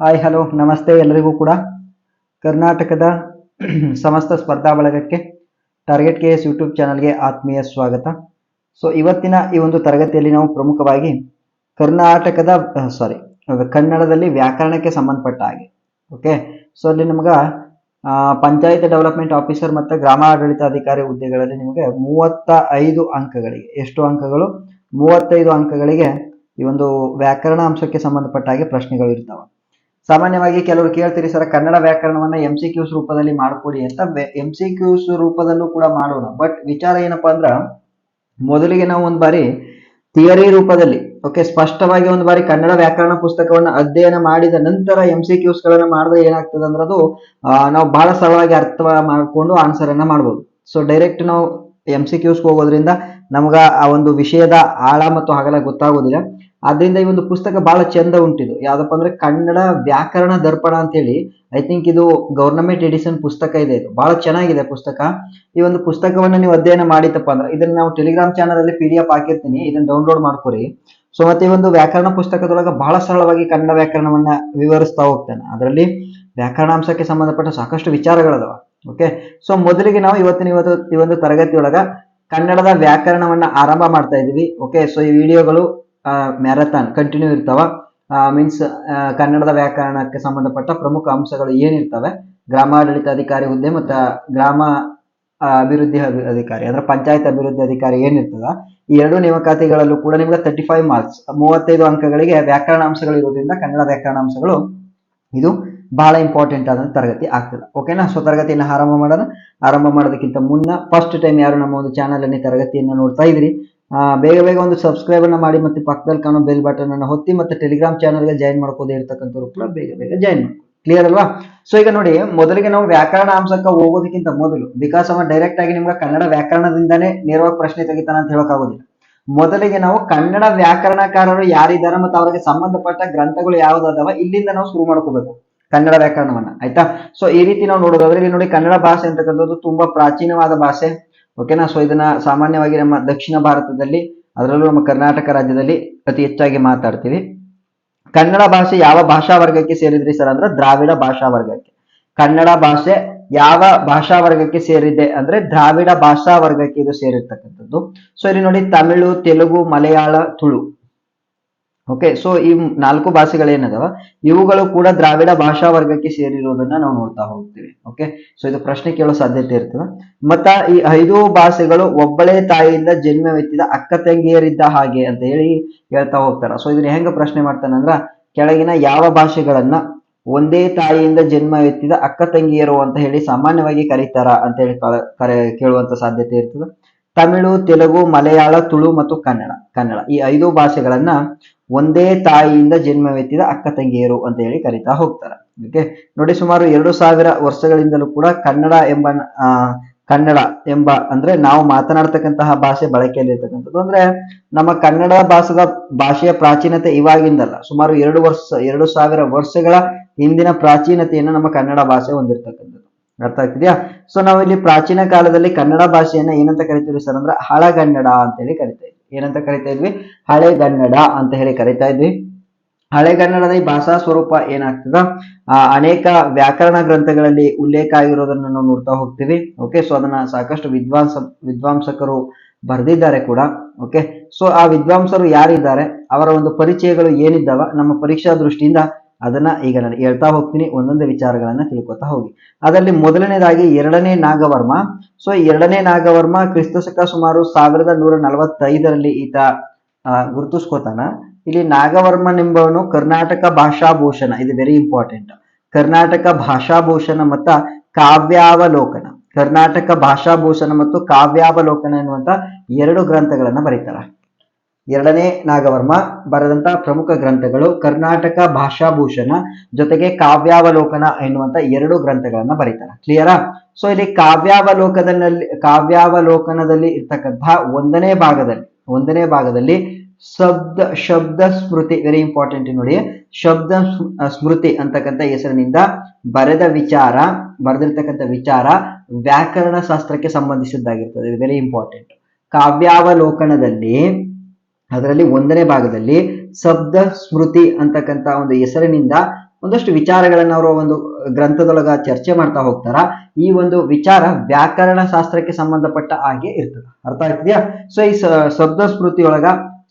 Hi hello ನಮಸ್ತೆ ಎಲ್ಲರಿಗೂ ಕೂಡ. ಕರ್ನಾಟಕದ ಸಮಸ್ತ ಸ್ಪರ್ಧಾ ಬಳಗಕ್ಕೆ ಟಾರ್ಗೆಟ್ ಕೆ ಎಸ್ ಯೂಟ್ಯೂಬ್ ಚಾನಲ್ಗೆ ಆತ್ಮೀಯ ಸ್ವಾಗತ. ಸೊ ಇವತ್ತಿನ ಈ ಒಂದು ತರಗತಿಯಲ್ಲಿ ನಾವು ಪ್ರಮುಖವಾಗಿ ಕರ್ನಾಟಕದ ಸಾರಿ ಕನ್ನಡದಲ್ಲಿ ವ್ಯಾಕರಣಕ್ಕೆ ಸಂಬಂಧಪಟ್ಟ ಹಾಗೆ. ಓಕೆ ಸೊ ಅಲ್ಲಿ ನಮ್ಗೆ ಪಂಚಾಯತ್ ಡೆವಲಪ್ಮೆಂಟ್ ಆಫೀಸರ್ ಮತ್ತು ಗ್ರಾಮಾಡಳಿತಾಧಿಕಾರಿ ಹುದ್ದೆಗಳಲ್ಲಿ ನಿಮಗೆ ಮೂವತ್ತ ಐದು ಅಂಕಗಳಿಗೆ, ಎಷ್ಟು ಅಂಕಗಳು? ಮೂವತ್ತೈದು ಅಂಕಗಳಿಗೆ ಈ ಒಂದು ವ್ಯಾಕರಣ ಅಂಶಕ್ಕೆ ಸಂಬಂಧಪಟ್ಟ ಹಾಗೆ ಪ್ರಶ್ನೆಗಳು ಇರ್ತಾವೆ. ಸಾಮಾನ್ಯವಾಗಿ ಕೆಲವರು ಕೇಳ್ತೀರಿ, ಸರ್, ಕನ್ನಡ ವ್ಯಾಕರಣವನ್ನ ಎಂ ಸಿ ಕ್ಯೂಸ್ ರೂಪದಲ್ಲಿ ಮಾಡಿಕೊಡಿ ಅಂತ ಎಂ ಸಿ ಕ್ಯೂಸ್ ರೂಪದಲ್ಲೂ ಕೂಡ ಮಾಡೋಣ. ಬಟ್ ವಿಚಾರ ಏನಪ್ಪಾ ಅಂದ್ರ, ಮೊದಲಿಗೆ ನಾವು ಒಂದು ಬಾರಿ ಥಿಯರಿ ರೂಪದಲ್ಲಿ, ಓಕೆ, ಸ್ಪಷ್ಟವಾಗಿ ಒಂದು ಬಾರಿ ಕನ್ನಡ ವ್ಯಾಕರಣ ಪುಸ್ತಕವನ್ನು ಅಧ್ಯಯನ ಮಾಡಿದ ನಂತರ ಎಂ ಸಿ ಕ್ಯೂಸ್ ಗಳನ್ನ ಮಾಡಿದ್ರೆ ಏನಾಗ್ತದೆ ಅಂದ್ರೆ ಅದು ನಾವು ಬಹಳ ಸರಳವಾಗಿ ಅರ್ಥ ಮಾಡಿಕೊಂಡು ಆನ್ಸರ್ ಅನ್ನ ಮಾಡ್ಬೋದು. ಸೊ ಡೈರೆಕ್ಟ್ ನಾವು ಎಂ ಸಿ ಕ್ಯೂಸ್ಗೆ ಹೋಗೋದ್ರಿಂದ ನಮ್ಗೆ ಆ ಒಂದು ವಿಷಯದ ಆಳ ಮತ್ತು ಹಗಲ ಗೊತ್ತಾಗೋದಿಲ್ಲ. ಆದ್ರಿಂದ ಈ ಒಂದು ಪುಸ್ತಕ ಬಹಳ ಚಂದ ಉಂಟಿದು. ಯಾವ್ದಪ್ಪ ಅಂದ್ರೆ ಕನ್ನಡ ವ್ಯಾಕರಣ ದರ್ಪಣ ಅಂತ ಹೇಳಿ ಐ ಥಿಂಕ್ ಇದು ಗವರ್ನಮೆಂಟ್ ಎಡಿಷನ್ ಪುಸ್ತಕ ಇದೆ. ಇದು ಬಹಳ ಚೆನ್ನಾಗಿದೆ ಪುಸ್ತಕ. ಈ ಒಂದು ಪುಸ್ತಕವನ್ನು ನೀವು ಅಧ್ಯಯನ ಮಾಡಿತಪ್ಪ ಅಂದ್ರೆ ಇದನ್ನ ನಾವು ಟೆಲಿಗ್ರಾಮ್ ಚಾನಲ್ ಅಲ್ಲಿ ಪಿ ಡಿ ಎಫ್ ಹಾಕಿರ್ತೀನಿ. ಇದನ್ನ ಡೌನ್ಲೋಡ್ ಮಾಡ್ಕೊರಿ. ಸೊ ಮತ್ತೆ ಈ ಒಂದು ವ್ಯಾಕರಣ ಪುಸ್ತಕದೊಳಗೆ ಬಹಳ ಸರಳವಾಗಿ ಕನ್ನಡ ವ್ಯಾಕರಣವನ್ನ ವಿವರಿಸ್ತಾ ಹೋಗ್ತೇನೆ. ಅದರಲ್ಲಿ ವ್ಯಾಕರಣಾಂಶಕ್ಕೆ ಸಂಬಂಧಪಟ್ಟ ಸಾಕಷ್ಟು ವಿಚಾರಗಳದಾವ. ಓಕೆ ಸೊ ಮೊದಲಿಗೆ ನಾವು ಇವತ್ತಿನ ಇವತ್ತು ಈ ಒಂದು ತರಗತಿಯೊಳಗ ಕನ್ನಡದ ವ್ಯಾಕರಣವನ್ನ ಆರಂಭ ಮಾಡ್ತಾ ಇದೀವಿ ಓಕೆ ಸೊ ಈ ವಿಡಿಯೋಗಳು ಮ್ಯಾರಥಾನ್ ಕಂಟಿನ್ಯೂ ಇರ್ತಾವ. ಮೀನ್ಸ್ ಕನ್ನಡದ ವ್ಯಾಕರಣಕ್ಕೆ ಸಂಬಂಧಪಟ್ಟ ಪ್ರಮುಖ ಅಂಶಗಳು ಏನಿರ್ತವೆ? ಗ್ರಾಮಾಡಳಿತಾಧಿಕಾರಿ ಹುದ್ದೆ ಮತ್ತು ಗ್ರಾಮ ಅಭಿವೃದ್ಧಿ ಅಭಿ- ಅಧಿಕಾರಿ, ಅಂದ್ರೆ ಪಂಚಾಯತ್ ಅಭಿವೃದ್ಧಿ ಅಧಿಕಾರಿ ಏನಿರ್ತದ? ಈ ಎರಡು ನೇಮಕಾತಿಗಳಲ್ಲೂ ಕೂಡ ನಿಮ್ಗೆ ತರ್ಟಿ ಫೈವ್ ಮಾರ್ಕ್ಸ್ ಮೂವತ್ತೈದು ಅಂಕಗಳಿಗೆ ವ್ಯಾಕರಣ ಅಂಶಗಳು ಇರೋದ್ರಿಂದ ಕನ್ನಡ ವ್ಯಾಕರಣ ಅಂಶಗಳು ಇದು ಬಹಳ ಇಂಪಾರ್ಟೆಂಟ್ ಆದಂಥ ತರಗತಿ ಆಗ್ತದೆ. ಓಕೆನಾ ಸೊ ತರಗತಿಯನ್ನು ಆರಂಭ ಮಾಡೋಣ. ಆರಂಭ ಮಾಡೋದಕ್ಕಿಂತ ಮುನ್ನ ಫಸ್ಟ್ ಟೈಮ್ ಯಾರು ನಮ್ಮ ಒಂದು ಚಾನಲ್ ಅಲ್ಲಿ ತರಗತಿಯನ್ನು ನೋಡ್ತಾ ಇದ್ರಿ ಬೇಗ ಬೇಗ ಒಂದು ಸಬ್ಸ್ಕ್ರೈಬ್ ಅನ್ನ ಮಾಡಿ ಮತ್ತೆ ಪಕ್ಕದಲ್ಲಿ ಕಾಣೋ ಬೆಲ್ ಬಟನ್ ಅನ್ನು ಹೊತ್ತಿ ಮತ್ತೆ ಟೆಲಿಗ್ರಾಮ್ ಚಾನಲ್ಗೆ ಜಾಯಿನ್ ಮಾಡ್ಕೋದೇ ಇರ್ತಕ್ಕಂಥವ್ರು ಕೂಡ ಬೇಗ ಬೇಗ ಜಾಯಿನ್ ಕ್ಲಿಯರ್ ಅಲ್ವಾ? ಸೊ ಈಗ ನೋಡಿ, ಮೊದಲಿಗೆ ನಾವು ವ್ಯಾಕರಣ ಅಂಶಕ್ಕೆ ಹೋಗೋದಕ್ಕಿಂತ ಮೊದಲು ಬಿಕಾಸ್ ಅವ ಡೈರೆಕ್ಟ್ ಆಗಿ ನಿಮ್ಗೆ ಕನ್ನಡ ವ್ಯಾಕರಣದಿಂದಾನೇ ನೇರವಾಗಿ ಪ್ರಶ್ನೆ ತೆಗಿತಾನ ಅಂತ ಹೇಳೋಕ್ಕಾಗೋದಿಲ್ಲ ಮೊದಲಿಗೆ ನಾವು ಕನ್ನಡ ವ್ಯಾಕರಣಕಾರರು ಯಾರಿದ್ದಾರೆ ಮತ್ತು ಅವರಿಗೆ ಸಂಬಂಧಪಟ್ಟ ಗ್ರಂಥಗಳು ಯಾವುದಾದವ ಇಲ್ಲಿಂದ ನಾವು ಶುರು ಮಾಡ್ಕೋಬೇಕು. ಕನ್ನಡ ವ್ಯಾಕರಣವನ್ನ, ಆಯ್ತಾ? ಸೊ ಈ ರೀತಿ ನಾವು ನೋಡೋದಾದ್ರೆ ಇಲ್ಲಿ ನೋಡಿ ಕನ್ನಡ ಭಾಷೆ ಅಂತಕ್ಕಂಥದ್ದು ತುಂಬಾ ಪ್ರಾಚೀನವಾದ ಭಾಷೆ. ಓಕೆನಾ ಸೊ ಇದನ್ನ ಸಾಮಾನ್ಯವಾಗಿ ನಮ್ಮ ದಕ್ಷಿಣ ಭಾರತದಲ್ಲಿ, ಅದರಲ್ಲೂ ನಮ್ಮ ಕರ್ನಾಟಕ ರಾಜ್ಯದಲ್ಲಿ ಅತಿ ಹೆಚ್ಚಾಗಿ ಮಾತಾಡ್ತೀವಿ. ಕನ್ನಡ ಭಾಷೆ ಯಾವ ಭಾಷಾ ವರ್ಗಕ್ಕೆ ಸೇರಿದ್ರಿ ಸರ್ ಅಂದ್ರೆ ದ್ರಾವಿಡ ಭಾಷಾ ವರ್ಗಕ್ಕೆ. ಕನ್ನಡ ಭಾಷೆ ಯಾವ ಭಾಷಾ ವರ್ಗಕ್ಕೆ ಸೇರಿದೆ ಅಂದ್ರೆ ದ್ರಾವಿಡ ಭಾಷಾ ವರ್ಗಕ್ಕೆ ಇದು ಸೇರಿರ್ತಕ್ಕಂಥದ್ದು. ಸೊ ಇಲ್ಲಿ ನೋಡಿ ತಮಿಳು, ತೆಲುಗು, ಮಲಯಾಳ, ತುಳು. ಓಕೆ ಸೊ ಈ ನಾಲ್ಕು ಭಾಷೆಗಳೇನದಾವ? ಇವುಗಳು ಕೂಡ ದ್ರಾವಿಡ ಭಾಷಾ ವರ್ಗಕ್ಕೆ ಸೇರಿರೋದನ್ನ ನಾವು ನೋಡ್ತಾ ಹೋಗ್ತೀವಿ. ಓಕೆ ಸೊ ಇದು ಪ್ರಶ್ನೆ ಕೇಳೋ ಸಾಧ್ಯತೆ ಇರ್ತದೆ. ಮತ್ತ ಈ ಐದು ಭಾಷೆಗಳು ಒಬ್ಬಳೇ ತಾಯಿಯಿಂದ ಜನ್ಮವೆತ್ತಿದ ಅಕ್ಕ ತಂಗಿಯರಿದ್ದ ಹಾಗೆ ಅಂತ ಹೇಳಿ ಹೇಳ್ತಾ ಹೋಗ್ತಾರ. ಸೊ ಇದನ್ನ ಹೆಂಗ ಪ್ರಶ್ನೆ ಮಾಡ್ತಾನಂದ್ರ ಕೆಳಗಿನ ಯಾವ ಭಾಷೆಗಳನ್ನ ಒಂದೇ ತಾಯಿಯಿಂದ ಜನ್ಮವೆತ್ತಿದ ಅಕ್ಕ ತಂಗಿಯರು ಅಂತ ಹೇಳಿ ಸಾಮಾನ್ಯವಾಗಿ ಕರೀತಾರ ಅಂತ ಹೇಳಿ ಕರೆ, ಕೇಳುವಂತ ಸಾಧ್ಯತೆ ಇರ್ತದೆ. ತಮಿಳು, ತೆಲುಗು, ಮಲಯಾಳ, ತುಳು ಮತ್ತು ಕನ್ನಡ ಕನ್ನಡ ಈ ಐದು ಭಾಷೆಗಳನ್ನ ಒಂದೇ ತಾಯಿಯಿಂದ ಜನ್ಮವೆತ್ತಿದ ಅಕ್ಕ ತಂಗಿಯರು ಅಂತ ಹೇಳಿ ಕರಿತಾ ಹೋಗ್ತಾರೆ. ಓಕೆ ನೋಡಿ ಸುಮಾರು ಎರಡು ಸಾವಿರ ವರ್ಷಗಳಿಂದಲೂ ಕೂಡ ಕನ್ನಡ ಎಂಬ ಕನ್ನಡ ಎಂಬ ಅಂದ್ರೆ ನಾವು ಮಾತನಾಡ್ತಕ್ಕಂತಹ ಭಾಷೆ ಬಳಕೆಯಲ್ಲಿರ್ತಕ್ಕಂಥದ್ದು. ಅಂದ್ರೆ ನಮ್ಮ ಕನ್ನಡ ಭಾಷದ ಭಾಷೆಯ ಪ್ರಾಚೀನತೆ ಇವಾಗಿಂದಲ್ಲ, ಸುಮಾರು ಎರಡು ವರ್ಷ, ಎರಡು ಸಾವಿರ ವರ್ಷಗಳ ಹಿಂದಿನ ಪ್ರಾಚೀನತೆಯನ್ನು ನಮ್ಮ ಕನ್ನಡ ಭಾಷೆ ಹೊಂದಿರ್ತಕ್ಕಂಥದ್ದು. ಅರ್ಥ ಆಗ್ತಿದ್ಯಾ? ಸೊ ನಾವು ಇಲ್ಲಿ ಪ್ರಾಚೀನ ಕಾಲದಲ್ಲಿ ಕನ್ನಡ ಭಾಷೆಯನ್ನ ಏನಂತ ಕರಿತೀವಿ ಸರ್ ಅಂದ್ರೆ ಹಳಗನ್ನಡ ಅಂತೇಳಿ ಹೇಳಿ ಕರಿತಾ ಇದ್ವಿ ಏನಂತ ಕರಿತಾ ಇದ್ವಿ? ಹಳೆಗನ್ನಡ ಅಂತ ಹೇಳಿ ಕರಿತಾ ಇದ್ವಿ. ಹಳೆಗನ್ನಡದ ಈ ಭಾಷಾ ಸ್ವರೂಪ ಏನಾಗ್ತದ? ಅನೇಕ ವ್ಯಾಕರಣ ಗ್ರಂಥಗಳಲ್ಲಿ ಉಲ್ಲೇಖ ಆಗಿರೋದನ್ನ ನಾವು ನೋಡ್ತಾ ಹೋಗ್ತೀವಿ. ಓಕೆ ಸೊ ಅದನ್ನ ಸಾಕಷ್ಟು ವಿದ್ವಾಂಸ, ವಿದ್ವಾಂಸಕರು ಬರೆದಿದ್ದಾರೆ ಕೂಡ. ಓಕೆ ಸೊ ಆ ವಿದ್ವಾಂಸರು ಯಾರಿದ್ದಾರೆ? ಅವರ ಒಂದು ಪರಿಚಯಗಳು ಏನಿದ್ದಾವ? ನಮ್ಮ ಪರೀಕ್ಷಾ ದೃಷ್ಟಿಯಿಂದ ಅದನ್ನ ಈಗ ನಾನು ಹೇಳ್ತಾ ಹೋಗ್ತೀನಿ, ಒಂದೊಂದೇ ವಿಚಾರಗಳನ್ನ ತಿಳ್ಕೊತಾ ಹೋಗಿ. ಅದರಲ್ಲಿ ಮೊದಲನೇದಾಗಿ ಎರಡನೇ ನಾಗವರ್ಮ. ಸೊ ಎರಡನೇ ನಾಗವರ್ಮ ಕ್ರಿಸ್ತಶಕ ಸುಮಾರು ಸಾವಿರದ ನೂರ ನಲವತ್ತೈದರಲ್ಲಿ ಈತ ಗುರುತಿಸ್ಕೋತಾನ. ಇಲ್ಲಿ ನಾಗವರ್ಮನೆಂಬವನು ಕರ್ನಾಟಕ ಭಾಷಾಭೂಷಣ, ಇದು ವೆರಿ ಇಂಪಾರ್ಟೆಂಟ್ ಕರ್ನಾಟಕ ಭಾಷಾಭೂಷಣ ಮತ್ತ ಕಾವ್ಯಾವಲೋಕನ. ಕರ್ನಾಟಕ ಭಾಷಾಭೂಷಣ ಮತ್ತು ಕಾವ್ಯಾವಲೋಕನ ಎನ್ನುವಂತ ಎರಡು ಗ್ರಂಥಗಳನ್ನ ಬರೀತಾರ. ಎರಡನೇ ನಾಗವರ್ಮ ಬರೆದಂತ ಪ್ರಮುಖ ಗ್ರಂಥಗಳು ಕರ್ನಾಟಕ ಭಾಷಾಭೂಷಣ ಜೊತೆಗೆ ಕಾವ್ಯಾವಲೋಕನ ಎನ್ನುವಂತ ಎರಡು ಗ್ರಂಥಗಳನ್ನ ಬರೀತಾರೆ. ಕ್ಲಿಯರಾ ಸೊ ಇಲ್ಲಿ ಕಾವ್ಯಾವಲೋಕದಲ್ಲಿ, ಕಾವ್ಯಾವಲೋಕನದಲ್ಲಿ ಇರ್ತಕ್ಕಂತಹ ಒಂದನೇ ಭಾಗದಲ್ಲಿ ಒಂದನೇ ಭಾಗದಲ್ಲಿ ಶಬ್ದ ಶಬ್ದ ಸ್ಮೃತಿ ವೆರಿ ಇಂಪಾರ್ಟೆಂಟ್ ನೋಡಿ. ಶಬ್ದ ಸ್ಮೃತಿ ಅಂತಕ್ಕಂಥ ಹೆಸರಿನಿಂದ ಬರೆದ ವಿಚಾರ, ಬರೆದಿರ್ತಕ್ಕಂಥ ವಿಚಾರ ವ್ಯಾಕರಣ ಶಾಸ್ತ್ರಕ್ಕೆ ಸಂಬಂಧಿಸಿದ್ದಾಗಿರ್ತದೆ. ವೆರಿ ಇಂಪಾರ್ಟೆಂಟ್ ಕಾವ್ಯಾವಲೋಕನದಲ್ಲಿ ಅದರಲ್ಲಿ ಒಂದನೇ ಭಾಗದಲ್ಲಿ ಶಬ್ದ ಸ್ಮೃತಿ ಅಂತಕ್ಕಂಥ ಒಂದು ಹೆಸರಿನಿಂದ ಒಂದಷ್ಟು ವಿಚಾರಗಳನ್ನು ಅವರು ಒಂದು ಗ್ರಂಥದೊಳಗ ಚರ್ಚೆ ಮಾಡ್ತಾ ಹೋಗ್ತಾರ. ಈ ಒಂದು ವಿಚಾರ ವ್ಯಾಕರಣ ಶಾಸ್ತ್ರಕ್ಕೆ ಸಂಬಂಧಪಟ್ಟ ಹಾಗೆ ಇರ್ತದೆ. ಅರ್ಥ ಆಗ್ತಿದ್ಯಾ? ಸೊ ಈ ಶಬ್ದ ಸ್ಮೃತಿಯೊಳಗ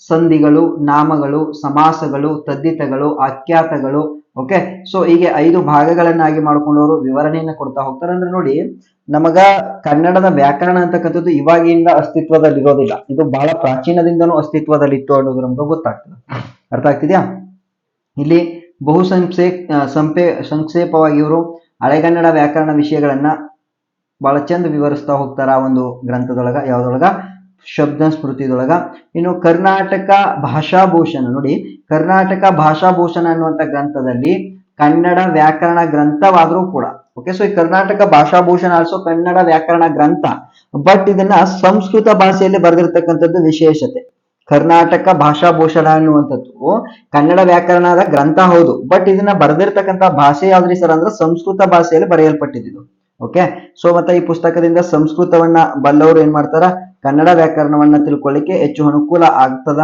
ಸಂಧಿಗಳು, ನಾಮಗಳು, ಸಮಾಸಗಳು, ತದ್ದಿತಗಳು, ಆಖ್ಯಾತಗಳು ಓಕೆ ಸೊ ಹೀಗೆ ಐದು ಭಾಗಗಳನ್ನಾಗಿ ಮಾಡ್ಕೊಂಡವರು ವಿವರಣೆಯನ್ನ ಕೊಡ್ತಾ ಹೋಗ್ತಾರೆ ಅಂದ್ರೆ ನೋಡಿ, ನಮಗ ಕನ್ನಡದ ವ್ಯಾಕರಣ ಅಂತಕ್ಕಂಥದ್ದು ಇವಾಗಿಂದ ಅಸ್ತಿತ್ವದಲ್ಲಿ ಇರೋದಿಲ್ಲ ಇದು ಬಹಳ ಪ್ರಾಚೀನದಿಂದನೂ ಅಸ್ತಿತ್ವದಲ್ಲಿತ್ತು ಅನ್ನೋದು ನಮ್ಗೆ ಗೊತ್ತಾಗ್ತದೆ. ಅರ್ಥ ಆಗ್ತಿದ್ಯಾ? ಇಲ್ಲಿ ಬಹು ಸಂಕ್ಷೇಪ ಸಂಪೇ, ಸಂಕ್ಷೇಪವಾಗಿ ಇವರು ಹಳೆಗನ್ನಡ ವ್ಯಾಕರಣ ವಿಷಯಗಳನ್ನ ಬಹಳ ಚಂದ ವಿವರಿಸ್ತಾ ಹೋಗ್ತಾರ ಆ ಒಂದು ಗ್ರಂಥದೊಳಗ, ಯಾವ್ದೊಳಗ? ಶಬ್ದ ಸ್ಮೃತಿದೊಳಗ ಇನ್ನು ಕರ್ನಾಟಕ ಭಾಷಾಭೂಷಣ, ನೋಡಿ, ಕರ್ನಾಟಕ ಭಾಷಾಭೂಷಣ ಅನ್ನುವಂಥ ಗ್ರಂಥದಲ್ಲಿ ಕನ್ನಡ ವ್ಯಾಕರಣ ಗ್ರಂಥವಾದರೂ ಕೂಡ ಓಕೆ ಸೊ ಈ ಕರ್ನಾಟಕ ಭಾಷಾಭೂಷಣ ಆಲ್ಸೋ ಕನ್ನಡ ವ್ಯಾಕರಣ ಗ್ರಂಥ ಬಟ್ ಇದನ್ನ ಸಂಸ್ಕೃತ ಭಾಷೆಯಲ್ಲಿ ಬರೆದಿರ್ತಕ್ಕಂಥದ್ದು ವಿಶೇಷತೆ. ಕರ್ನಾಟಕ ಭಾಷಾಭೂಷಣ ಅನ್ನುವಂಥದ್ದು ಕನ್ನಡ ವ್ಯಾಕರಣದ ಗ್ರಂಥ, ಹೌದು ಬಟ್ ಇದನ್ನ ಬರೆದಿರ್ತಕ್ಕಂಥ ಭಾಷೆ ಯಾವ್ದ್ರಿ ಸರ್ ಅಂದ್ರೆ ಸಂಸ್ಕೃತ ಭಾಷೆಯಲ್ಲಿ ಬರೆಯಲ್ಪಟ್ಟಿದ್ದು ಓಕೆ ಸೊ ಮತ್ತೆ ಈ ಪುಸ್ತಕದಿಂದ ಸಂಸ್ಕೃತವನ್ನ ಬಲ್ಲವರು ಏನ್ ಮಾಡ್ತಾರ? ಕನ್ನಡ ವ್ಯಾಕರಣವನ್ನು ತಿಳ್ಕೊಳ್ಳಿಕ್ಕೆ ಹೆಚ್ಚು ಅನುಕೂಲ ಆಗ್ತದ?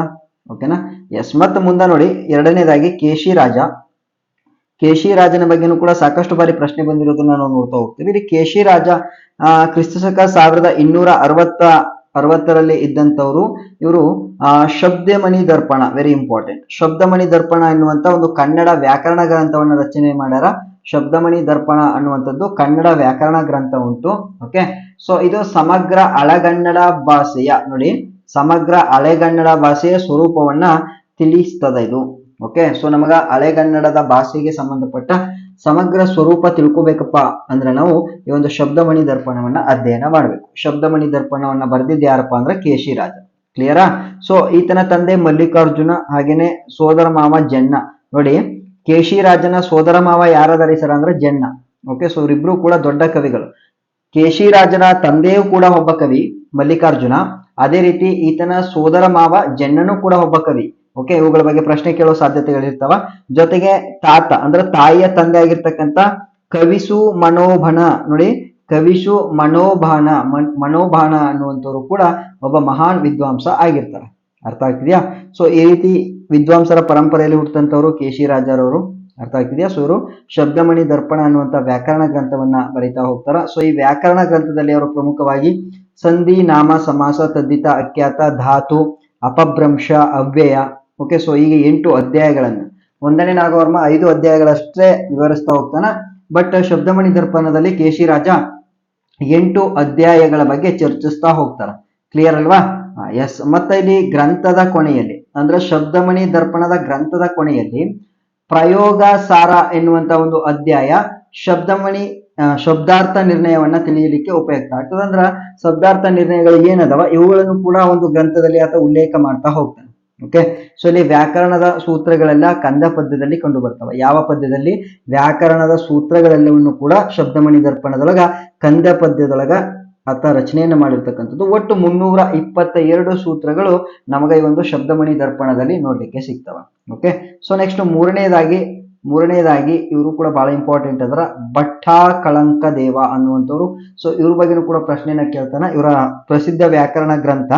ಓಕೆನಾ ಎಸ್ ಮತ್ತು ಮುಂದೆ ನೋಡಿ, ಎರಡನೇದಾಗಿ ಕೇಶಿ ರಾಜ. ಕೇಶಿ ರಾಜನ ಬಗ್ಗೆನೂ ಕೂಡ ಸಾಕಷ್ಟು ಬಾರಿ ಪ್ರಶ್ನೆ ಬಂದಿರೋದನ್ನ ನಾವು ನೋಡ್ತಾ ಹೋಗ್ತೀವಿ. ಇಲ್ಲಿ ಕೇಶಿ ರಾಜ, ಆ, ಕ್ರಿಸ್ತಶಕ ಸಾವಿರದ ಇನ್ನೂರ ಅರವತ್ತ, ಅರವತ್ತರಲ್ಲಿ ಇದ್ದಂಥವ್ರು. ಇವರು ಶಬ್ದಮಣಿ ದರ್ಪಣ ವೆರಿ ಇಂಪಾರ್ಟೆಂಟ್ ಶಬ್ದಮಣಿ ದರ್ಪಣ ಎನ್ನುವಂತ ಒಂದು ಕನ್ನಡ ವ್ಯಾಕರಣ ಗ್ರಂಥವನ್ನು ರಚನೆ ಮಾಡ್ಯಾರ. ಶಬ್ದಮಣಿ ದರ್ಪಣ ಅನ್ನುವಂಥದ್ದು ಕನ್ನಡ ವ್ಯಾಕರಣ ಗ್ರಂಥ ಉಂಟು. ಓಕೆ ಸೊ ಇದು ಸಮಗ್ರ ಹಳಗನ್ನಡ ಭಾಷೆಯ, ನೋಡಿ, ಸಮಗ್ರ ಅಳೆಗನ್ನಡ ಭಾಷೆಯ ಸ್ವರೂಪವನ್ನ ತಿಳಿಸ್ತದ ಇದು. ಓಕೆ ಸೊ ನಮಗ ಹಳೆಗನ್ನಡದ ಭಾಷೆಗೆ ಸಂಬಂಧಪಟ್ಟ ಸಮಗ್ರ ಸ್ವರೂಪ ತಿಳ್ಕೊಬೇಕಪ್ಪ ಅಂದ್ರೆ ನಾವು ಈ ಒಂದು ಶಬ್ದಮಣಿ ದರ್ಪಣವನ್ನ ಅಧ್ಯಯನ ಮಾಡಬೇಕು. ಶಬ್ದಮಣಿ ದರ್ಪಣವನ್ನ ಬರೆದಿದ್ದು ಯಾರಪ್ಪ ಅಂದ್ರೆ ಕೇಶಿರಾಜ ಕ್ಲಿಯರಾ ಸೊ ಈತನ ತಂದೆ ಮಲ್ಲಿಕಾರ್ಜುನ, ಹಾಗೇನೆ ಸೋದರ ಮಾವ ಜನ್ನ, ನೋಡಿ ಕೇಶಿ ರಾಜನ ಸೋದರ ಮಾವ ಯಾರದಾರಿ ಸರ್ ಅಂದ್ರೆ ಜನ್ನ. ಓಕೆ ಸೊ ಇವರಿಬ್ರು ಕೂಡ ದೊಡ್ಡ ಕವಿಗಳು. ಕೇಶಿ ರಾಜನ ತಂದೆಯೂ ಕೂಡ ಒಬ್ಬ ಕವಿ, ಮಲ್ಲಿಕಾರ್ಜುನ. ಅದೇ ರೀತಿ ಈತನ ಸೋದರ ಮಾವ ಜನ್ನನು ಕೂಡ ಒಬ್ಬ ಕವಿ. ಓಕೆ ಇವುಗಳ ಬಗ್ಗೆ ಪ್ರಶ್ನೆ ಕೇಳೋ ಸಾಧ್ಯತೆಗಳಿರ್ತಾವ. ಜೊತೆಗೆ ತಾತ, ಅಂದ್ರೆ ತಾಯಿಯ ತಂದೆ ಆಗಿರ್ತಕ್ಕಂಥ ಕವಿಸು ಮನೋಭನ. ನೋಡಿ, ಕವಿಸು ಮನೋಭಾನ, ಮನ್- ಮನೋಭಾನ ಅನ್ನುವಂಥವ್ರು ಕೂಡ ಒಬ್ಬ ಮಹಾನ್ ವಿದ್ವಾಂಸ ಆಗಿರ್ತಾರೆ. ಅರ್ಥ ಆಗ್ತಿದ್ಯಾ? ಸೊ ಈ ರೀತಿ ವಿದ್ವಾಂಸರ ಪರಂಪರೆಯಲ್ಲಿ ಹುಟ್ಟ್ತಂಥವರು ಕೆಶಿ ರಾಜರವರು. ಅರ್ಥ ಆಗ್ತಿದೆಯಾ? ಸೊ ಇವರು ಶಬ್ದಮಣಿ ದರ್ಪಣ ಅನ್ನುವಂಥ ವ್ಯಾಕರಣ ಗ್ರಂಥವನ್ನ ಬರಿತಾ ಹೋಗ್ತಾರ. ಸೊ ಈ ವ್ಯಾಕರಣ ಗ್ರಂಥದಲ್ಲಿ ಅವರು ಪ್ರಮುಖವಾಗಿ ಸಂಧಿ, ನಾಮ, ಸಮಾಸ, ತದ್ದಿತ, ಅಖ್ಯಾತ, ಧಾತು, ಅಪಭ್ರಂಶ, ಅವ್ಯಯ. ಓಕೆ ಸೊ ಈಗ ಎಂಟು ಅಧ್ಯಾಯಗಳನ್ನು. ಒಂದನೇ ನಾಗವರ್ಮ ಐದು ಅಧ್ಯಾಯಗಳಷ್ಟೇ ವಿವರಿಸ್ತಾ ಹೋಗ್ತಾನ. ಬಟ್ ಶಬ್ದಮಣಿ ದರ್ಪಣದಲ್ಲಿ ಕೆಶಿ ರಾಜ ಎಂಟು ಅಧ್ಯಾಯಗಳ ಬಗ್ಗೆ ಚರ್ಚಿಸ್ತಾ ಹೋಗ್ತಾರ. ಕ್ಲಿಯರ್ ಅಲ್ವಾ? ಎಸ್ ಮತ್ತೆ ಇಲ್ಲಿ ಗ್ರಂಥದ ಕೊನೆಯಲ್ಲಿ. ಅಂದ್ರೆ ಶಬ್ದಮಣಿ ದರ್ಪಣದ ಗ್ರಂಥದ ಕೊನೆಯಲ್ಲಿ ಪ್ರಯೋಗ ಸಾರ ಎನ್ನುವಂತ ಒಂದು ಅಧ್ಯಾಯ ಶಬ್ದಮಣಿ ಶಬ್ದಾರ್ಥ ನಿರ್ಣಯವನ್ನ ತಿಳಿಯಲಿಕ್ಕೆ ಉಪಯುಕ್ತ ಆಗ್ತದೆ. ಅಂದ್ರ ಶಬ್ದಾರ್ಥ ನಿರ್ಣಯಗಳು ಏನದವ? ಇವುಗಳನ್ನು ಕೂಡ ಒಂದು ಗ್ರಂಥದಲ್ಲಿ ಆತ ಉಲ್ಲೇಖ ಮಾಡ್ತಾ ಹೋಗ್ತಾನೆ. ಓಕೆ ಸೊ ಇಲ್ಲಿ ವ್ಯಾಕರಣದ ಸೂತ್ರಗಳೆಲ್ಲ ಕಂದ ಪದ್ಯದಲ್ಲಿ ಕಂಡು ಬರ್ತವೆ. ಯಾವ ಪದ್ಯದಲ್ಲಿ? ವ್ಯಾಕರಣದ ಸೂತ್ರಗಳೆಲ್ಲವನ್ನು ಕೂಡ ಶಬ್ದಮಣಿ ದರ್ಪಣದೊಳಗ, ಕಂದ ಪದ್ಯದೊಳಗ ಆತ ರಚನೆಯನ್ನು ಮಾಡಿರ್ತಕ್ಕಂಥದ್ದು. ಒಟ್ಟು ಮುನ್ನೂರ ಇಪ್ಪತ್ತ ಎರಡು ಸೂತ್ರಗಳು ನಮಗೆ ಈ ಒಂದು ಶಬ್ದಮಣಿ ದರ್ಪಣದಲ್ಲಿ ನೋಡಲಿಕ್ಕೆ ಸಿಗ್ತವ. ಓಕೆ ಸೊ ನೆಕ್ಸ್ಟ್ ಮೂರನೇದಾಗಿ ಮೂರನೇದಾಗಿ ಇವರು ಕೂಡ ಬಹಳ ಇಂಪಾರ್ಟೆಂಟ್ ಅದರ ಭಟ್ಟ ಕಳಂಕ ದೇವ ಅನ್ನುವಂಥವ್ರು. ಸೊ ಇವ್ರ ಬಗ್ಗೆನೂ ಕೂಡ ಪ್ರಶ್ನೆಯನ್ನ ಕೇಳ್ತಾನೆ. ಇವರ ಪ್ರಸಿದ್ಧ ವ್ಯಾಕರಣ ಗ್ರಂಥ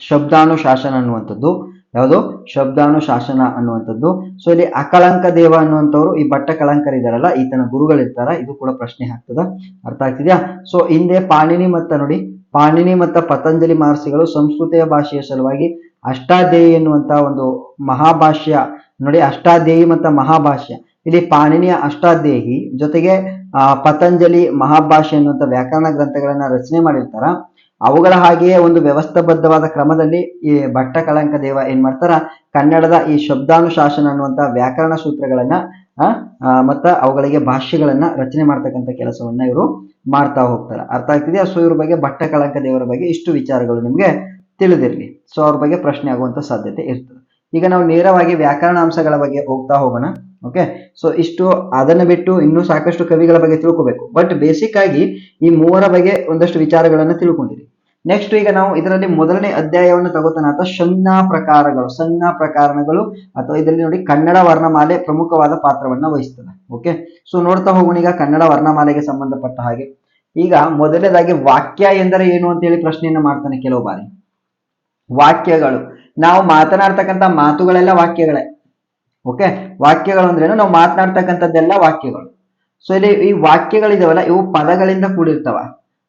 ಶಬ್ದಾನುಶಾಸನ ಅನ್ನುವಂಥದ್ದು. ಯಾವುದು? ಶಬ್ದಾನುಶಾಸನ ಅನ್ನುವಂಥದ್ದು. ಸೊ ಇಲ್ಲಿ ಅಕಳಂಕ ದೇವ ಅನ್ನುವಂಥವ್ರು ಈ ಭಟ್ಟ ಕಳಂಕರಿದಾರಲ್ಲ, ಈತನ ಗುರುಗಳಿರ್ತಾರ. ಇದು ಕೂಡ ಪ್ರಶ್ನೆ ಆಗ್ತದ. ಅರ್ಥ ಆಗ್ತಿದ್ಯಾ? ಸೊ ಹಿಂದೆ ಪಾಣಿನಿ ಮತ್ತ ನೋಡಿ, ಪಾಣಿನಿ ಮತ್ತ ಪತಂಜಲಿ ಮಹರ್ಷಿಗಳು ಸಂಸ್ಕೃತಿಯ ಭಾಷೆಯ ಸಲುವಾಗಿ ಅಷ್ಟಾಧ್ಯಾಯಿ ಎನ್ನುವಂತಹ ಒಂದು ಮಹಾಭಾಷ್ಯ ನೋಡಿ ಅಷ್ಟಾಧ್ಯಾಯಿ ಮತ್ತ ಮಹಾಭಾಷ್ಯ. ಇಲ್ಲಿ ಪಾಣಿನಿಯ ಅಷ್ಟಾಧ್ಯಾಯಿ ಜೊತೆಗೆ ಪತಂಜಲಿ ಮಹಾಭಾಷ್ಯ ಎನ್ನುವಂತ ವ್ಯಾಕರಣ ಗ್ರಂಥಗಳನ್ನ ರಚನೆ ಮಾಡಿರ್ತಾರ. ಅವುಗಳ ಹಾಗೆಯೇ ಒಂದು ವ್ಯವಸ್ಥಾಬದ್ಧವಾದ ಕ್ರಮದಲ್ಲಿ ಈ ಭಟ್ಟ ಕಳಂಕ ದೇವ ಏನ್ ಮಾಡ್ತಾರ? ಕನ್ನಡದ ಈ ಶಬ್ದಾನುಶಾಸನ ಅನ್ನುವಂತಹ ವ್ಯಾಕರಣ ಸೂತ್ರಗಳನ್ನ ಮತ್ತ ಅವುಗಳಿಗೆ ಭಾಷೆಗಳನ್ನ ರಚನೆ ಮಾಡ್ತಕ್ಕಂಥ ಕೆಲಸವನ್ನ ಇವರು ಮಾಡ್ತಾ ಹೋಗ್ತಾರೆ. ಅರ್ಥ ಆಗ್ತಿದೆಯಾ? ಸೊ ಇವ್ರ ಬಗ್ಗೆ ಭಟ್ಟ ಕಳಂಕ ದೇವರ ಬಗ್ಗೆ ಇಷ್ಟು ವಿಚಾರಗಳು ನಿಮ್ಗೆ ತಿಳಿದಿರಲಿ. ಸೊ ಅವ್ರ ಬಗ್ಗೆ ಪ್ರಶ್ನೆ ಆಗುವಂತ ಸಾಧ್ಯತೆ ಇರ್ತದೆ. ಈಗ ನಾವು ನೇರವಾಗಿ ವ್ಯಾಕರಣ ಅಂಶಗಳ ಬಗ್ಗೆ ಹೋಗ್ತಾ ಹೋಗೋಣ. ಓಕೆ ಸೊ ಇಷ್ಟು ಅದನ್ನ ಬಿಟ್ಟು ಇನ್ನೂ ಸಾಕಷ್ಟು ಕವಿಗಳ ಬಗ್ಗೆ ತಿಳ್ಕೊಬೇಕು. ಬಟ್ ಬೇಸಿಕ್ ಆಗಿ ಈ ಮೂವರ ಬಗ್ಗೆ ಒಂದಷ್ಟು ವಿಚಾರಗಳನ್ನ ತಿಳ್ಕೊಂಡಿರಿ. ನೆಕ್ಸ್ಟ್ ಈಗ ನಾವು ಇದರಲ್ಲಿ ಮೊದಲನೇ ಅಧ್ಯಾಯವನ್ನು ತಗೋತಾನೆ. ಅಥವಾ ಸಂಜ್ಞಾ ಪ್ರಕಾರಗಳು ಸಂಜ್ಞಾ ಪ್ರಕಾರಗಳು ಅಥವಾ ಇದರಲ್ಲಿ ನೋಡಿ ಕನ್ನಡ ವರ್ಣಮಾಲೆ ಪ್ರಮುಖವಾದ ಪಾತ್ರವನ್ನು ವಹಿಸ್ತದೆ. ಓಕೆ ಸೊ ನೋಡ್ತಾ ಹೋಗೋಣ ಈಗ ಕನ್ನಡ ವರ್ಣಮಾಲೆಗೆ ಸಂಬಂಧಪಟ್ಟ ಹಾಗೆ. ಈಗ ಮೊದಲನೇದಾಗಿ ವಾಕ್ಯ ಎಂದರೆ ಏನು ಅಂತ ಹೇಳಿ ಪ್ರಶ್ನೆಯನ್ನು ಮಾಡ್ತಾನೆ ಕೆಲವು ಬಾರಿ. ವಾಕ್ಯಗಳು. ನಾವು ಮಾತನಾಡ್ತಕ್ಕಂಥ ಮಾತುಗಳೆಲ್ಲ ವಾಕ್ಯಗಳೇ. ಓಕೆ ವಾಕ್ಯಗಳು ಅಂದ್ರೇನು ನಾವು ಮಾತನಾಡ್ತಕ್ಕಂಥದ್ದೆಲ್ಲ ವಾಕ್ಯಗಳು. ಸೊ ಇಲ್ಲಿ ಈ ವಾಕ್ಯಗಳಿದಾವಲ್ಲ, ಇವು ಪದಗಳಿಂದ ಕೂಡಿರ್ತಾವ.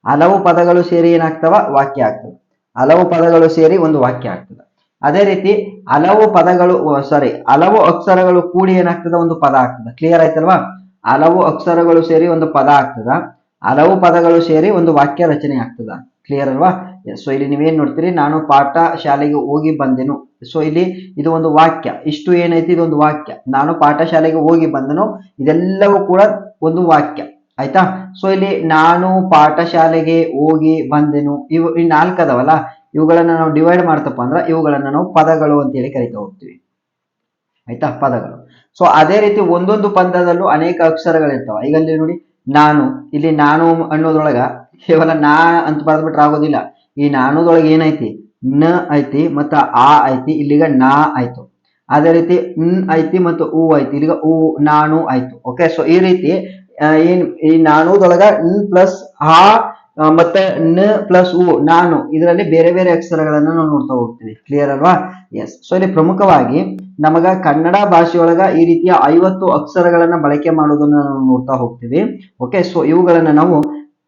ಹಲವು ಪದಗಳು ಸೇರಿ ಏನಾಗ್ತವ? ವಾಕ್ಯ ಆಗ್ತದೆ. ಹಲವು ಪದಗಳು ಸೇರಿ ಒಂದು ವಾಕ್ಯ ಆಗ್ತದೆ. ಅದೇ ರೀತಿ ಹಲವು ಪದಗಳು ಸಾರಿ ಹಲವು ಅಕ್ಷರಗಳು ಕೂಡಿ ಏನಾಗ್ತದ? ಒಂದು ಪದ ಆಗ್ತದೆ. ಕ್ಲಿಯರ್ ಆಯ್ತಲ್ವಾ? ಹಲವು ಅಕ್ಷರಗಳು ಸೇರಿ ಒಂದು ಪದ ಆಗ್ತದ. ಹಲವು ಪದಗಳು ಸೇರಿ ಒಂದು ವಾಕ್ಯ ರಚನೆ ಆಗ್ತದ. ಕ್ಲಿಯರ್ ಅಲ್ವಾ? ಸೊ ಇಲ್ಲಿ ನೀವೇನ್ ನೋಡ್ತೀರಿ? ನಾನು ಪಾಠ ಶಾಲೆಗೆ ಹೋಗಿ ಬಂದೆನು. ಸೊ ಇಲ್ಲಿ ಇದು ಒಂದು ವಾಕ್ಯ. ಇಷ್ಟು ಏನೈತಿ? ಇದೊಂದು ವಾಕ್ಯ. ನಾನು ಪಾಠಶಾಲೆಗೆ ಹೋಗಿ ಬಂದನು. ಇದೆಲ್ಲವೂ ಕೂಡ ಒಂದು ವಾಕ್ಯ. ಆಯ್ತಾ? ಸೊ ಇಲ್ಲಿ ನಾನು ಪಾಠಶಾಲೆಗೆ ಹೋಗಿ ಬಂದೆನು. ಇವು ಈ ನಾಲ್ಕು ಅದಾವಲ್ಲ ಇವುಗಳನ್ನ ನಾವು ಡಿವೈಡ್ ಮಾಡ್ತಪ್ಪ ಅಂದ್ರೆ ಇವುಗಳನ್ನ ನಾವು ಪದಗಳು ಅಂತೇಳಿ ಕರಿತಾ ಹೋಗ್ತೀವಿ. ಆಯ್ತಾ? ಪದಗಳು. ಸೊ ಅದೇ ರೀತಿ ಒಂದೊಂದು ಪದದಲ್ಲೂ ಅನೇಕ ಅಕ್ಷರಗಳಿರ್ತಾವ. ಈಗ ಅಲ್ಲಿ ನೋಡಿ, ನಾನು. ಇಲ್ಲಿ ನಾನು ಅನ್ನೋದ್ರೊಳಗ ಕೇವಲ ನಾ ಅಂತ ಬರೆದ್ಬಿಟ್ರೆ ಆಗೋದಿಲ್ಲ. ಈ ನಾನುದೊಳಗೆ ಏನೈತಿ? ನ ಐತಿ ಮತ್ತ ಆ ಐತಿ. ಇಲ್ಲಿಗ ನಾ ಆಯ್ತು. ಅದೇ ರೀತಿ, ನ್ ಐತಿ ಮತ್ತು ಊ ಐತಿ. ಇಲ್ಲಿಗ ಹೂ ನಾನು ಆಯ್ತು. ಓಕೆ ಸೊ ಈ ರೀತಿ ಏನ್, ಈ ನಾಣುದೊಳಗ ನ್ ಪ್ಲಸ್ ಆ ಮತ್ತೆ ನ ಪ್ಲಸ್ ಉ, ನಾನು, ಇದರಲ್ಲಿ ಬೇರೆ ಬೇರೆ ಅಕ್ಷರಗಳನ್ನು ನಾವು ನೋಡ್ತಾ ಹೋಗ್ತೀವಿ. ಕ್ಲಿಯರ್ ಅಲ್ವಾ? ಎಸ್ ಸೊ ಇಲ್ಲಿ ಪ್ರಮುಖವಾಗಿ ನಮಗ ಕನ್ನಡ ಭಾಷೆಯೊಳಗ ಈ ರೀತಿಯ ಐವತ್ತು ಅಕ್ಷರಗಳನ್ನ ಬಳಕೆ ಮಾಡೋದನ್ನ ನಾವು ನೋಡ್ತಾ ಹೋಗ್ತೀವಿ. ಓಕೆ ಸೊ ಇವುಗಳನ್ನ ನಾವು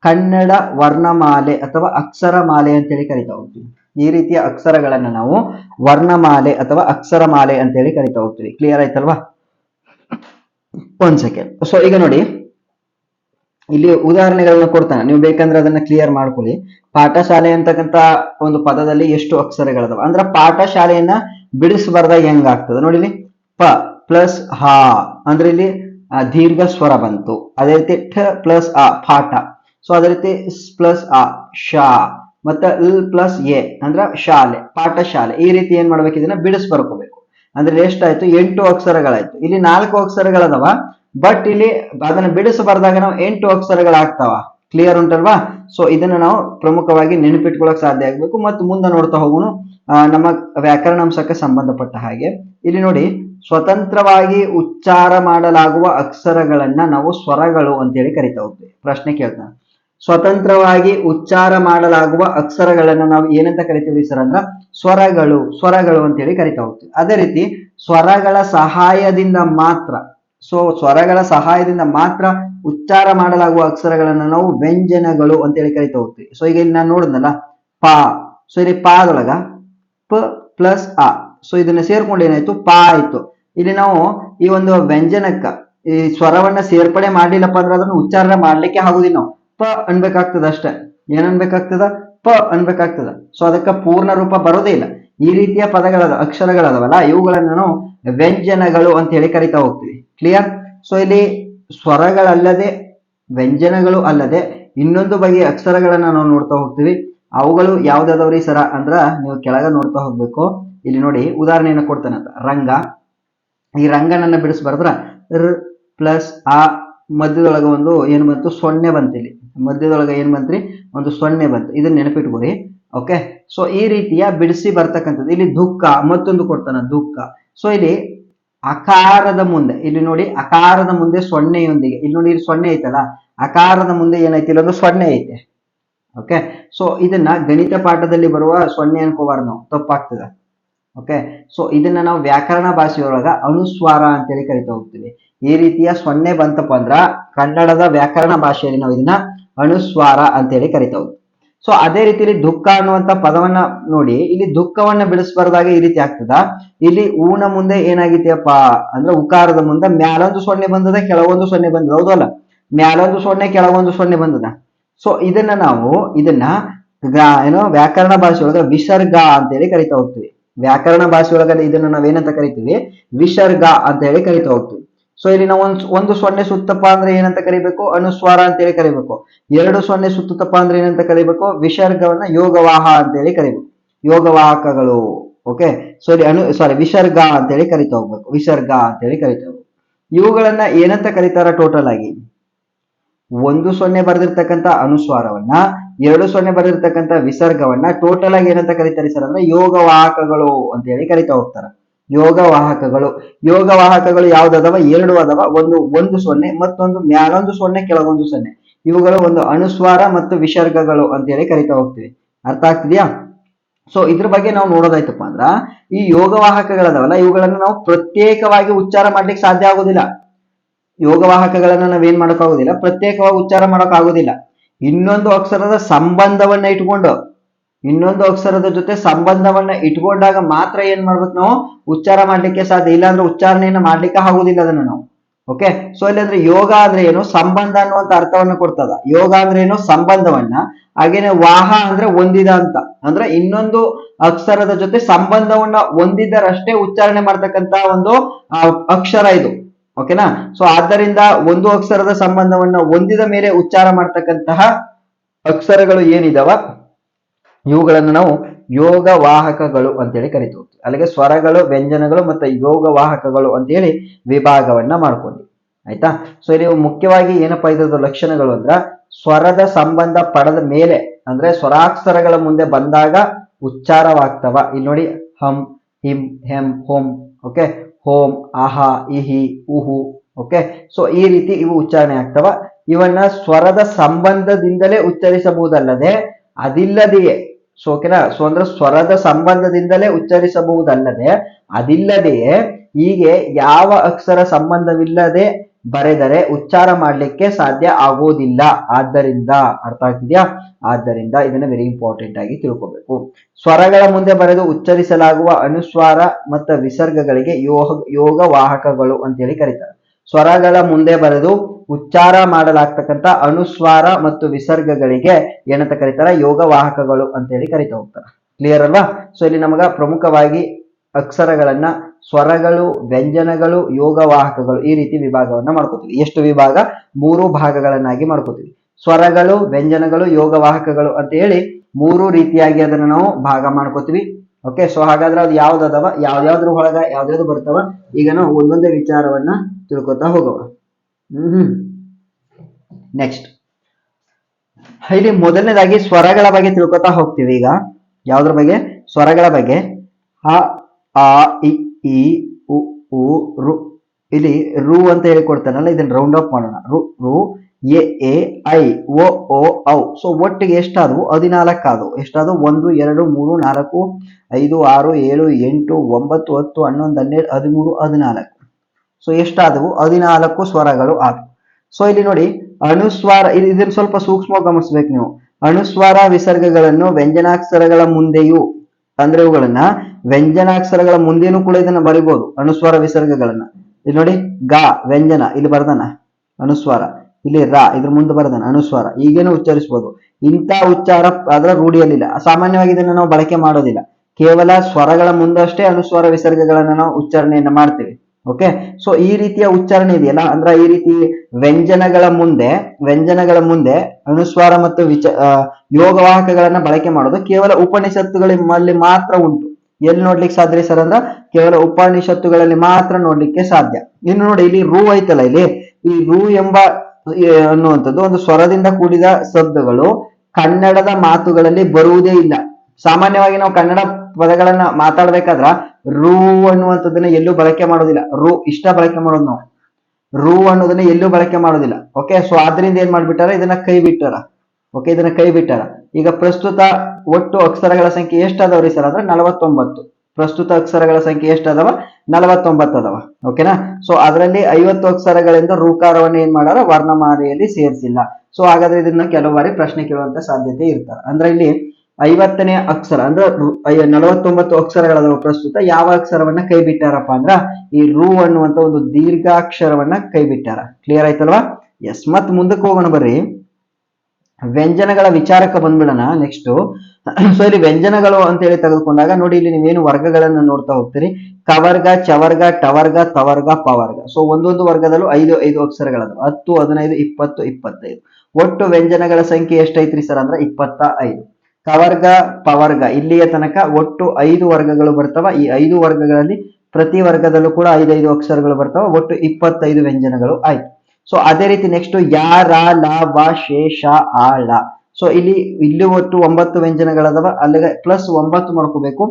ಕನ್ನಡ ವರ್ಣಮಾಲೆ ಅಥವಾ ಅಕ್ಷರಮಾಲೆ ಅಂತೇಳಿ ಕರಿತಾ ಹೋಗ್ತೀವಿ. ಈ ರೀತಿಯ ಅಕ್ಷರಗಳನ್ನ ನಾವು ವರ್ಣಮಾಲೆ ಅಥವಾ ಅಕ್ಷರಮಾಲೆ ಅಂತೇಳಿ ಕರಿತಾ ಹೋಗ್ತೀವಿ. ಕ್ಲಿಯರ್ ಆಯ್ತಲ್ವಾ? ಒಂದ್ ಸೆಕೆಂಡ್ ಸೊ ಈಗ ನೋಡಿ. ಇಲ್ಲಿ ಉದಾಹರಣೆಗಳನ್ನ ಕೊಡ್ತಾನೆ. ನೀವು ಬೇಕಂದ್ರೆ ಅದನ್ನ ಕ್ಲಿಯರ್ ಮಾಡ್ಕೊಳ್ಳಿ. ಪಾಠಶಾಲೆ ಅಂತಕ್ಕಂತ ಒಂದು ಪದದಲ್ಲಿ ಎಷ್ಟು ಅಕ್ಷರಗಳದಾವ? ಅಂದ್ರ ಪಾಠಶಾಲೆಯನ್ನ ಬಿಡಿಸಬಾರ್ದಾಗ ಹೆಂಗ್ ಆಗ್ತದೆ ನೋಡಿ ಇಲ್ಲಿ ಪ ಪ್ಲಸ್ ಹ ಅಂದ್ರೆ ಇಲ್ಲಿ ದೀರ್ಘ ಸ್ವರ ಬಂತು. ಅದೇ ರೀತಿ ಠ ಪ್ಲಸ್ ಅ, ಪಾಠ. ಸೊ ಅದೇ ರೀತಿ ಪ್ಲಸ್ ಅ ಶಾ ಮತ್ತೆ ಲ್ ಪ್ಲಸ್ ಎ ಅಂದ್ರ ಶಾಲೆ, ಪಾಠಶಾಲೆ. ಈ ರೀತಿ ಏನ್ ಮಾಡ್ಬೇಕು? ಇದನ್ನ ಬಿಡಿಸ್ ಬರ್ಕೋಬೇಕು ಅಂದ್ರೆ ಎಷ್ಟಾಯ್ತು? ಎಂಟು ಅಕ್ಷರಗಳಾಯ್ತು. ಇಲ್ಲಿ ನಾಲ್ಕು ಅಕ್ಷರಗಳದಾವ. ಬಟ್ ಇಲ್ಲಿ ಅದನ್ನ ಬಿಡಿಸಬಾರ್ದಾಗ ನಾವು ಎಂಟು ಅಕ್ಷರಗಳಾಗ್ತಾವ. ಕ್ಲಿಯರ್ ಉಂಟಲ್ವಾ? ಸೊ ಇದನ್ನ ನಾವು ಪ್ರಮುಖವಾಗಿ ನೆನಪಿಟ್ಕೊಳಕ್ ಸಾಧ್ಯ ಆಗ್ಬೇಕು. ಮತ್ತು ಮುಂದೆ ನೋಡ್ತಾ ಹೋಗೋಣ ನಮ್ಮ ವ್ಯಾಕರಣಾಂಶಕ್ಕೆ ಸಂಬಂಧಪಟ್ಟ ಹಾಗೆ. ಇಲ್ಲಿ ನೋಡಿ, ಸ್ವತಂತ್ರವಾಗಿ ಉಚ್ಚಾರ ಮಾಡಲಾಗುವ ಅಕ್ಷರಗಳನ್ನ ನಾವು ಸ್ವರಗಳು ಅಂತೇಳಿ ಕರಿತಾ ಹೋಗ್ತೀವಿ. ಪ್ರಶ್ನೆ ಕೇಳ್ತಾನೆ ಸ್ವತಂತ್ರವಾಗಿ ಉಚ್ಚಾರ ಮಾಡಲಾಗುವ ಅಕ್ಷರಗಳನ್ನ ನಾವು ಏನಂತ ಕರಿತೀವಿ ಸರ್ ಅಂದ್ರ, ಸ್ವರಗಳು ಸ್ವರಗಳು ಅಂತೇಳಿ ಕರಿತಾ ಹೋಗ್ತೀವಿ. ಅದೇ ರೀತಿ ಸ್ವರಗಳ ಸಹಾಯದಿಂದ ಮಾತ್ರ ಸೊ ಸ್ವರಗಳ ಸಹಾಯದಿಂದ ಮಾತ್ರ ಉಚ್ಚಾರ ಮಾಡಲಾಗುವ ಅಕ್ಷರಗಳನ್ನು ನಾವು ವ್ಯಂಜನಗಳು ಅಂತೇಳಿ ಕರಿತಾ ಹೋಗ್ತೀವಿ ಸೊ ಈಗ ಇಲ್ಲಿ ನಾನು ನೋಡಿದ್ನಲ್ಲ, ಪಾ ಸೊ ಇಲ್ಲಿ ಪಾದೊಳಗ ಪ ಪ್ಲಸ್ ಆ ಸೊ ಇದನ್ನ ಸೇರ್ಕೊಂಡು ಏನಾಯ್ತು? ಪಾ ಆಯ್ತು. ಇಲ್ಲಿ ನಾವು ಈ ಒಂದು ವ್ಯಂಜನಕ್ಕ ಈ ಸ್ವರವನ್ನ ಸೇರ್ಪಡೆ ಮಾಡ್ಲಿಲ್ಲಪ್ಪ ಅಂದ್ರೆ ಅದನ್ನು ಉಚ್ಚಾರಣ ಮಾಡ್ಲಿಕ್ಕೆ ಆಗುದಿಲ್ಲ ನಾವು. ಪ ಅನ್ಬೇಕಾಗ್ತದ ಅಷ್ಟೇ. ಏನನ್ಬೇಕಾಗ್ತದ ಅನ್ಬೇಕಾಗ್ತದ? ಪ ಅನ್ಬೇಕಾಗ್ತದ. ಸೊ ಅದಕ್ಕೆ ಪೂರ್ಣ ರೂಪ ಬರೋದೇ ಇಲ್ಲ. ಈ ರೀತಿಯ ಪದಗಳದ, ಅಕ್ಷರಗಳದವಲ್ಲ, ಇವುಗಳನ್ನು ನಾವು ವ್ಯಂಜನಗಳು ಅಂತ ಹೇಳಿ ಕರಿತಾ ಹೋಗ್ತೀವಿ. ಕ್ಲಿಯರ್ ಸೊ ಇಲ್ಲಿ ಸ್ವರಗಳಲ್ಲದೆ, ವ್ಯಂಜನಗಳು ಅಲ್ಲದೆ ಇನ್ನೊಂದು ಬಗೆಯ ಅಕ್ಷರಗಳನ್ನು ನಾವು ನೋಡ್ತಾ ಹೋಗ್ತೀವಿ. ಅವುಗಳು ಯಾವ್ದಾದವ್ರಿ ಸರ ಅಂದ್ರ ನೀವು ಕೆಳಗ ನೋಡ್ತಾ ಹೋಗ್ಬೇಕು. ಇಲ್ಲಿ ನೋಡಿ, ಉದಾಹರಣೆಯನ್ನ ಕೊಡ್ತಾನಂತ ರಂಗ. ಈ ರಂಗನನ್ನ ಬಿಡಿಸ್ಬಾರ್ದ್ರ ರ್ ಪ್ಲಸ್ ಆ ಮಧ್ಯದೊಳಗ ಒಂದು ಏನ್ ಬಂತು? ಸೊನ್ನೆ ಬಂತಿಲ್ಲಿ ಮಧ್ಯದೊಳಗ ಏನ್ ಬಂತ್ರಿ? ಒಂದು ಸೊನ್ನೆ ಬಂತು. ಇದನ್ನ ನೆನಪಿಟ್ಕೊರಿ ಓಕೆ? ಸೊ ಈ ರೀತಿಯ ಬಿಡಿಸಿ ಬರ್ತಕ್ಕಂಥದ್ದು. ಇಲ್ಲಿ ದುಃಖ, ಮತ್ತೊಂದು ಕೊಡ್ತಾನ, ದುಃಖ. ಸೊ ಇಲ್ಲಿ ಅಕಾರದ ಮುಂದೆ, ಇಲ್ಲಿ ನೋಡಿ ಅಕಾರದ ಮುಂದೆ ಸೊನ್ನೆಯೊಂದಿಗೆ, ಇಲ್ಲಿ ನೋಡಿ ಇಲ್ಲಿ ಸೊನ್ನೆ ಐತಲ್ಲ, ಅಕಾರದ ಮುಂದೆ ಏನೈತಿ ಇಲ್ಲೊಂದು ಸೊನ್ನೆ ಐತೆ. ಓಕೆ ಸೊ ಇದನ್ನ ಗಣಿತ ಪಾಠದಲ್ಲಿ ಬರುವ ಸೊನ್ನೆ ಅನ್ಕೋಬಾರ್ದು ನಾವು, ತಪ್ಪಾಗ್ತದೆ. ಓಕೆ ಸೊ ಇದನ್ನ ನಾವು ವ್ಯಾಕರಣ ಭಾಷೆಯೊಳಗ ಅನುಸ್ವಾರ ಅಂತೇಳಿ ಕರಿತಾ ಹೋಗ್ತೀವಿ. ಈ ರೀತಿಯ ಸೊನ್ನೆ ಬಂತಪ್ಪ ಅಂದ್ರ ಕನ್ನಡದ ವ್ಯಾಕರಣ ಭಾಷೆಯಲ್ಲಿ ನಾವು ಇದನ್ನ ಅನುಸ್ವಾರ ಅಂತೇಳಿ ಕರಿತಾ ಹೋಗ್ತೀವಿ. ಸೊ ಅದೇ ರೀತಿಯಲ್ಲಿ ದುಃಖ ಅನ್ನುವಂತ ಪದವನ್ನ ನೋಡಿ, ಇಲ್ಲಿ ದುಃಖವನ್ನ ಬಿಡಿಸ್ಬಾರ್ದಾಗ ಈ ರೀತಿ ಆಗ್ತದ. ಇಲ್ಲಿ ಊನ ಮುಂದೆ ಏನಾಗಿದೆಯಪ್ಪ ಅಂದ್ರೆ ಉಕಾರದ ಮುಂದೆ ಮ್ಯಾಲೊಂದು ಸೊನ್ನೆ ಬಂದದ, ಕೆಳಗೊಂದು ಸೊನ್ನೆ ಬಂದದ. ಹೌದಲ್ಲ ಮ್ಯಾಲೊಂದು ಸೊನ್ನೆ, ಕೆಳಗೊಂದು ಸೊನ್ನೆ ಬಂದದ. ಸೊ ಇದನ್ನ ನಾವು ಇದನ್ನ ಏನೋ ವ್ಯಾಕರಣ ಭಾಷೆಯೊಳಗ ವಿಸರ್ಗ ಅಂತೇಳಿ ಕರಿತಾ ಹೋಗ್ತೀವಿ. ವ್ಯಾಕರಣ ಭಾಷೆ ಒಳಗಡೆ ಇದನ್ನ ನಾವೇನಂತ ಕರಿತೀವಿ? ವಿಸರ್ಗ ಅಂತ ಹೇಳಿ ಕರಿತಾ ಹೋಗ್ತೀವಿ. ಸೊ ಇಲ್ಲಿ ನಾವು ಒಂದು ಒಂದು ಸೊನ್ನೆ ಸುತ್ತಪ್ಪ ಅಂದ್ರೆ ಏನಂತ ಕರಿಬೇಕು? ಅನುಸ್ವಾರ ಅಂತೇಳಿ ಕರಿಬೇಕು. ಎರಡು ಸೊನ್ನೆ ಸುತ್ತಪ್ಪ ಅಂದ್ರೆ ಏನಂತ ಕರಿಬೇಕು? ವಿಸರ್ಗವನ್ನ ಯೋಗವಾಹ ಅಂತೇಳಿ ಕರಿಬೇಕು. ಯೋಗವಾಹಕಗಳು ಓಕೆ ಸೊ ಇಲ್ಲಿ ಅನು ಸಾರಿ ವಿಸರ್ಗ ಅಂತೇಳಿ ಕರಿತಾ ಹೋಗ್ಬೇಕು. ವಿಸರ್ಗ ಅಂತೇಳಿ ಕರಿತಾ ಹೋಗ್ಬೇಕು. ಇವುಗಳನ್ನ ಏನಂತ ಕರೀತಾರ ಟೋಟಲ್ ಆಗಿ? ಒಂದು ಸೊನ್ನೆ ಬರೆದಿರ್ತಕ್ಕಂಥ ಅನುಸ್ವಾರವನ್ನ, ಎರಡು ಸೊನ್ನೆ ಬರೆದಿರ್ತಕ್ಕಂಥ ವಿಸರ್ಗವನ್ನ ಟೋಟಲ್ ಆಗಿ ಏನಂತ ಕರೀತಾರೆ ಸರ್ ಅಂದ್ರೆ ಯೋಗವಾಹಕಗಳು ಅಂತ ಹೇಳಿ ಕರಿತಾ ಹೋಗ್ತಾರ. ಯೋಗವಾಹಕಗಳು. ಯೋಗವಾಹಕಗಳು ಯಾವ್ದದವ? ಎರಡು ಅದಾವ. ಒಂದು ಒಂದು ಸೊನ್ನೆ, ಮತ್ತೊಂದು ಮ್ಯಾಲೊಂದು ಸೊನ್ನೆ ಕೆಳಗೊಂದು ಸೊನ್ನೆ. ಇವುಗಳು ಒಂದು ಅನುಸ್ವಾರ ಮತ್ತು ವಿಸರ್ಗಗಳು ಅಂತ ಹೇಳಿ ಕರಿತಾ ಹೋಗ್ತೀವಿ. ಅರ್ಥ ಆಗ್ತಿದ್ಯಾ? ಸೊ ಇದ್ರ ಬಗ್ಗೆ ನಾವು ನೋಡೋದಾಯ್ತಪ್ಪ ಅಂದ್ರ, ಈ ಯೋಗವಾಹಕಗಳದವಲ್ಲ, ಇವುಗಳನ್ನು ನಾವು ಪ್ರತ್ಯೇಕವಾಗಿ ಉಚ್ಚಾರ ಮಾಡ್ಲಿಕ್ಕೆ ಸಾಧ್ಯ ಆಗೋದಿಲ್ಲ. ಯೋಗವಾಹಕಗಳನ್ನ ನಾವೇನ್ ಮಾಡಕ್ ಆಗೋದಿಲ್ಲ ಪ್ರತ್ಯೇಕವಾಗಿ ಉಚ್ಚಾರ ಮಾಡಕ್ ಆಗೋದಿಲ್ಲ ಇನ್ನೊಂದು ಅಕ್ಷರದ ಸಂಬಂಧವನ್ನ ಇಟ್ಕೊಂಡು ಇನ್ನೊಂದು ಅಕ್ಷರದ ಜೊತೆ ಸಂಬಂಧವನ್ನ ಇಟ್ಕೊಂಡಾಗ ಮಾತ್ರ ಏನ್ ಮಾಡ್ಬೇಕು ನಾವು? ಉಚ್ಚಾರ ಮಾಡ್ಲಿಕ್ಕೆ ಸಾಧ್ಯ, ಇಲ್ಲಾಂದ್ರೆ ಉಚ್ಚಾರಣೆಯನ್ನ ಮಾಡ್ಲಿಕ್ಕೆ ಆಗುದಿಲ್ಲ ಅದನ್ನ ನಾವು. ಓಕೆ ಸೊ ಇಲ್ಲಾಂದ್ರೆ ಯೋಗ ಅಂದ್ರೆ ಏನು? ಸಂಬಂಧ ಅನ್ನುವಂತ ಅರ್ಥವನ್ನ ಕೊಡ್ತದ. ಯೋಗ ಅಂದ್ರೆ ಏನು? ಸಂಬಂಧವನ್ನ. ಹಾಗೇನೆ ವಾಹ ಅಂದ್ರೆ ಹೊಂದಿದ ಅಂತ. ಅಂದ್ರೆ ಇನ್ನೊಂದು ಅಕ್ಷರದ ಜೊತೆ ಸಂಬಂಧವನ್ನ ಹೊಂದಿದ್ದರಷ್ಟೇ ಉಚ್ಚಾರಣೆ ಮಾಡ್ತಕ್ಕಂತ ಒಂದು ಅಕ್ಷರ ಇದು. ಓಕೆನಾ ಸೊ ಆದ್ದರಿಂದ ಒಂದು ಅಕ್ಷರದ ಸಂಬಂಧವನ್ನ ಹೊಂದಿದ ಮೇಲೆ ಉಚ್ಚಾರ ಮಾಡ್ತಕ್ಕಂತಹ ಅಕ್ಷರಗಳು ಏನಿದಾವ? ಇವುಗಳನ್ನು ನಾವು ಯೋಗ ವಾಹಕಗಳು ಅಂತೇಳಿ ಕರಿತೀವಿ. ಅಲ್ಲಿಗೆ ಸ್ವರಗಳು, ವ್ಯಂಜನಗಳು ಮತ್ತು ಯೋಗ ವಾಹಕಗಳು ಅಂತೇಳಿ ವಿಭಾಗವನ್ನ ಮಾಡ್ಕೊಂಡ್ವಿ ಆಯ್ತಾ? ಸೊ ಇಲ್ಲಿ ಮುಖ್ಯವಾಗಿ ಏನಪ್ಪಾ ಇದ್ರದ್ದು ಲಕ್ಷಣಗಳು ಅಂದ್ರ ಸ್ವರದ ಸಂಬಂಧ ಪಡೆದ ಮೇಲೆ, ಅಂದ್ರೆ ಸ್ವರಾಕ್ಷರಗಳ ಮುಂದೆ ಬಂದಾಗ ಉಚ್ಚಾರವಾಗ್ತವ. ಇಲ್ಲಿ ನೋಡಿ, ಹಂ, ಹಿಂ, ಹೆಂ, ಹೋಂ, ಓಕೆ? ಹೋಂ, ಆಹಾ, ಇಹಿ, ಉಹು, ಓಕೆ? ಸೊ ಈ ರೀತಿ ಇವು ಉಚ್ಚಾರಣೆ ಆಗ್ತವ. ಇವನ್ನ ಸ್ವರದ ಸಂಬಂಧದಿಂದಲೇ ಉಚ್ಚರಿಸಬಹುದಲ್ಲದೆ, ಅದಿಲ್ಲದೆಯೇ ಸೊ ಓಕೆನಾ ಸೊ ಅಂದ್ರೆ ಸ್ವರದ ಸಂಬಂಧದಿಂದಲೇ ಉಚ್ಚರಿಸಬಹುದಲ್ಲದೆ, ಅದಿಲ್ಲದೆಯೇ ಹೀಗೆ ಯಾವ ಅಕ್ಷರ ಸಂಬಂಧವಿಲ್ಲದೆ ಬರೆದರೆ ಉಚ್ಚಾರ ಮಾಡಲಿಕ್ಕೆ ಸಾಧ್ಯ ಆಗೋದಿಲ್ಲ. ಆದ್ದರಿಂದ, ಅರ್ಥ ಆಗ್ತಿದ್ಯಾ? ಆದ್ದರಿಂದ ಇದನ್ನ ವೆರಿ ಇಂಪಾರ್ಟೆಂಟ್ ಆಗಿ ತಿಳ್ಕೊಬೇಕು. ಸ್ವರಗಳ ಮುಂದೆ ಬರೆದು ಉಚ್ಚರಿಸಲಾಗುವ ಅನುಸ್ವಾರ ಮತ್ತು ವಿಸರ್ಗಗಳಿಗೆ ಯೋಗ ಯೋಗ ವಾಹಕಗಳು ಅಂತೇಳಿ ಕರೀತಾರೆ. ಸ್ವರಗಳ ಮುಂದೆ ಬರೆದು ಉಚ್ಚಾರ ಮಾಡಲಾಗ್ತಕ್ಕಂಥ ಅನುಸ್ವಾರ ಮತ್ತು ವಿಸರ್ಗಗಳಿಗೆ ಏನಂತ ಕರೀತಾರೆ? ಯೋಗ ವಾಹಕಗಳು ಅಂತೇಳಿ ಕರಿತಾ ಹೋಗ್ತಾರೆ. ಕ್ಲಿಯರ್ ಅಲ್ವಾ? ಸೊ ಇಲ್ಲಿ ನಮಗ ಪ್ರಮುಖವಾಗಿ ಅಕ್ಷರಗಳನ್ನ ಸ್ವರಗಳು, ವ್ಯಂಜನಗಳು ಯೋಗ ವಾಹಕಗಳು ಈ ರೀತಿ ವಿಭಾಗವನ್ನ ಮಾಡ್ಕೋತೀವಿ. ಎಷ್ಟು ವಿಭಾಗ? ಮೂರು ಭಾಗಗಳನ್ನಾಗಿ ಮಾಡ್ಕೋತೀವಿ. ಸ್ವರಗಳು, ವ್ಯಂಜನಗಳು ಯೋಗ ವಾಹಕಗಳು ಅಂತ ಹೇಳಿ ಮೂರು ರೀತಿಯಾಗಿ ಅದನ್ನ ನಾವು ಭಾಗ ಮಾಡ್ಕೋತೀವಿ. ಓಕೆ ಸೊ ಹಾಗಾದ್ರೆ ಅದು ಯಾವ್ದದವ ಯಾವ್ದಾದ್ರು ಒಳಗ ಯಾವ್ದಾದ್ರು ಬರ್ತಾವ? ಈಗ ನಾವು ಒಂದೊಂದೇ ವಿಚಾರವನ್ನ ತಿಳ್ಕೊತಾ ಹೋಗವ. ಹ್ಮ್. ನೆಕ್ಸ್ಟ್ ಇಲ್ಲಿ ಮೊದಲನೇದಾಗಿ ಸ್ವರಗಳ ಬಗ್ಗೆ ತಿಳ್ಕೊತಾ ಹೋಗ್ತೀವಿ ಈಗ. ಯಾವ್ದ್ರ ಬಗ್ಗೆ? ಸ್ವರಗಳ ಬಗ್ಗೆ. ಆ, ಇ ಉ ಉ, ರು. ಇಲ್ಲಿ ರು ಅಂತ ಹೇಳಿ ಕೊಡ್ತಾನಲ್ಲ, ಇದನ್ನ ರೌಂಡ್ ಅಪ್ ಮಾಡೋಣ. ರು ರು, ಎ ಎ, ಐ ಓ ಓ ಔ. ಸೊ ಒಟ್ಟಿಗೆ ಎಷ್ಟಾದವು? ಹದಿನಾಲ್ಕಾದವು. ಎಷ್ಟಾದವು? ಒಂದು, ಎರಡು, ಮೂರು, ನಾಲ್ಕು, ಐದು, ಆರು, ಏಳು, ಎಂಟು, ಒಂಬತ್ತು, ಹತ್ತು, ಹನ್ನೊಂದು, ಹನ್ನೆರಡು, ಹದಿಮೂರು, ಹದಿನಾಲ್ಕು. ಸೊ ಎಷ್ಟಾದವು? ಹದಿನಾಲ್ಕು ಸ್ವರಗಳು ಆದವು. ಸೊ ಇಲ್ಲಿ ನೋಡಿ ಅಣುಸ್ವಾರ ಇದನ್ನು ಸ್ವಲ್ಪ ಸೂಕ್ಷ್ಮ ಗಮನಿಸ್ಬೇಕು ನೀವು. ಅಣುಸ್ವಾರ ವಿಸರ್ಗಗಳನ್ನು ವ್ಯಂಜನಾಕ್ಷರಗಳ ಮುಂದೆಯೂ, ಅಂದ್ರೆ ಇವುಗಳನ್ನ ವ್ಯಂಜನಾಕ್ಷರಗಳ ಮುಂದೆನೂ ಕೂಡ ಇದನ್ನ ಬರಿಬಹುದು ಅಣುಸ್ವಾರ ವಿಸರ್ಗಗಳನ್ನ. ಇಲ್ಲಿ ನೋಡಿ, ಗ, ವ್ಯಂಜನ, ಇಲ್ಲಿ ಬರ್ದಾನ? ಅನುಸ್ವಾರ. ಇಲ್ಲಿ ರ, ಇದ್ರ ಮುಂದೆ ಬರ್ದಾನ? ಅನುಸ್ವಾರ. ಈಗೇನು ಉಚ್ಚರಿಸಬಹುದು ಇಂಥ ಉಚ್ಚಾರ ಅದರ ರೂಢಿಯಲ್ಲಿಲ್ಲ. ಸಾಮಾನ್ಯವಾಗಿ ಇದನ್ನ ನಾವು ಬಳಕೆ ಮಾಡೋದಿಲ್ಲ. ಕೇವಲ ಸ್ವರಗಳ ಮುಂದಷ್ಟೇ ಅನುಸ್ವಾರ ವಿಸರ್ಗಗಳನ್ನ ನಾವು ಉಚ್ಚಾರಣೆಯನ್ನ ಮಾಡ್ತೀವಿ. ಓಕೆ ಸೊ ಈ ರೀತಿಯ ಉಚ್ಚಾರಣೆ ಇದೆಯಲ್ಲ? ಅಂದ್ರೆ ಈ ರೀತಿ ವ್ಯಂಜನಗಳ ಮುಂದೆ ವ್ಯಂಜನಗಳ ಮುಂದೆ ಅನುಸ್ವಾರ ಮತ್ತು ವಿಚ ಯೋಗವಾಹಕಗಳನ್ನ ಬಳಕೆ ಮಾಡೋದು ಕೇವಲ ಉಪನಿಷತ್ತುಗಳಲ್ಲಿ ಮಾತ್ರ ಉಂಟು. ಎಲ್ಲಿ ನೋಡ್ಲಿಕ್ಕೆ ಸಾಧ್ಯ ಸರ್ ಅಂದ್ರ ಕೇವಲ ಉಪನಿಷತ್ತುಗಳಲ್ಲಿ ಮಾತ್ರ ನೋಡ್ಲಿಕ್ಕೆ ಸಾಧ್ಯ. ಇನ್ನು ನೋಡಿ, ಇಲ್ಲಿ ರು ಐತಲ್ಲ ಇಲ್ಲಿ? ಈ ರು ಎಂಬ ಅನ್ನುವಂಥದ್ದು ಒಂದು ಸ್ವರದಿಂದ ಕೂಡಿದ ಶಬ್ದಗಳು ಕನ್ನಡದ ಮಾತುಗಳಲ್ಲಿ ಬರುವುದೇ ಇಲ್ಲ. ಸಾಮಾನ್ಯವಾಗಿ ನಾವು ಕನ್ನಡ ಪದಗಳನ್ನ ಮಾತಾಡ್ಬೇಕಾದ್ರ ರು ಅನ್ನುವಂಥದ್ದನ್ನ ಎಲ್ಲೂ ಬಳಕೆ ಮಾಡೋದಿಲ್ಲ. ರು, ಇಷ್ಟ ಬಳಕೆ ಮಾಡೋದು ನಾವು. ರು ಅನ್ನೋದನ್ನ ಎಲ್ಲೂ ಬಳಕೆ ಮಾಡೋದಿಲ್ಲ. ಓಕೆ ಸೊ ಆದ್ರಿಂದ ಏನ್ ಮಾಡ್ಬಿಟ್ಟಾರ? ಇದನ್ನ ಕೈ ಬಿಟ್ಟಾರ ಓಕೆ ಇದನ್ನ ಕೈ ಬಿಟ್ಟಾರ ಈಗ ಪ್ರಸ್ತುತ ಒಟ್ಟು ಅಕ್ಷರಗಳ ಸಂಖ್ಯೆ ಎಷ್ಟಾದವ್ರಿ ಸರ್ ಅಂದ್ರೆ ನಲವತ್ತೊಂಬತ್ತು. ಪ್ರಸ್ತುತ ಅಕ್ಷರಗಳ ಸಂಖ್ಯೆ ಎಷ್ಟಾದವ? ನಲವತ್ತೊಂಬತ್ತು ಅದಾವ. ಓಕೆನಾ ಸೊ ಅದರಲ್ಲಿ ಐವತ್ತು ಅಕ್ಷರಗಳಿಂದ ರೂಕಾರವನ್ನು ಏನ್ ಮಾಡಾರ ವರ್ಣಮಾಲೆಯಲ್ಲಿ ಸೇರಿಸಿಲ್ಲ. ಸೊ ಹಾಗಾದ್ರೆ ಇದನ್ನ ಕೆಲವು ಬಾರಿ ಪ್ರಶ್ನೆ ಕೇಳುವಂತ ಸಾಧ್ಯತೆ ಇರ್ತಾರೆ ಅಂದ್ರೆ ಇಲ್ಲಿ ಐವತ್ತನೇ ಅಕ್ಷರ, ಅಂದ್ರೆ ನಲವತ್ತೊಂಬತ್ತು ಅಕ್ಷರಗಳದಾವ ಪ್ರಸ್ತುತ, ಯಾವ ಅಕ್ಷರವನ್ನ ಕೈ ಬಿಟ್ಟಾರಪ್ಪ ಅಂದ್ರ ಈ ರು ಅನ್ನುವಂತ ಒಂದು ದೀರ್ಘಾಕ್ಷರವನ್ನ ಕೈ ಬಿಟ್ಟಾರ ಕ್ಲಿಯರ್ ಆಯ್ತಲ್ವಾ? ಎಸ್ ಮತ್ ಮುಂದಕ್ಕೆ ಹೋಗೋಣ ಬರ್ರಿ. ವ್ಯಂಜನಗಳ ವಿಚಾರಕ್ಕೆ ಬಂದ್ಬಿಡೋಣ ನೆಕ್ಸ್ಟ್ ಸೊ ಇಲ್ಲಿ ವ್ಯಂಜನಗಳು ಅಂತ ಹೇಳಿ ತೆಗೆದುಕೊಂಡಾಗ ನೋಡಿ, ಇಲ್ಲಿ ನೀವೇನು ವರ್ಗಗಳನ್ನ ನೋಡ್ತಾ ಹೋಗ್ತೀರಿ. ಕವರ್ಗ, ಚವರ್ಗ, ಟವರ್ಗ, ತವರ್ಗ, ಪವರ್ಗ. ಸೊ ಒಂದೊಂದು ವರ್ಗದಲ್ಲೂ ಐದು ಐದು ಅಕ್ಷರಗಳದಾವ. ಹತ್ತು, ಹದಿನೈದು, ಇಪ್ಪತ್ತು, ಇಪ್ಪತ್ತೈದು. ಒಟ್ಟು ವ್ಯಂಜನಗಳ ಸಂಖ್ಯೆ ಎಷ್ಟೈತ್ರಿ ಸರ್ ಅಂದ್ರೆ ಇಪ್ಪತ್ತ ಐದು. ಕವರ್ಗ, ಪವರ್ಗ. ಇಲ್ಲಿಯ ತನಕ ಒಟ್ಟು ಐದು ವರ್ಗಗಳು ಬರ್ತವ. ಈ ಐದು ವರ್ಗಗಳಲ್ಲಿ ಪ್ರತಿ ವರ್ಗದಲ್ಲೂ ಕೂಡ ಐದೈದು ಅಕ್ಷರಗಳು ಬರ್ತವ. ಒಟ್ಟು ಇಪ್ಪತ್ತೈದು ವ್ಯಂಜನಗಳು ಆಯ್ತು. ಸೊ ಅದೇ ರೀತಿ ನೆಕ್ಸ್ಟ್ ಯಾರ ಲ, ವ ಶೇಷ ಆಳ ಸೊ ಇಲ್ಲಿ ಇಲ್ಲಿ ಒಟ್ಟು ಒಂಬತ್ತು ವ್ಯಂಜನಗಳದವ. ಅಲ್ಲಿಗೆ ಪ್ಲಸ್ ಒಂಬತ್ತು ಮಾಡ್ಕೋಬೇಕು.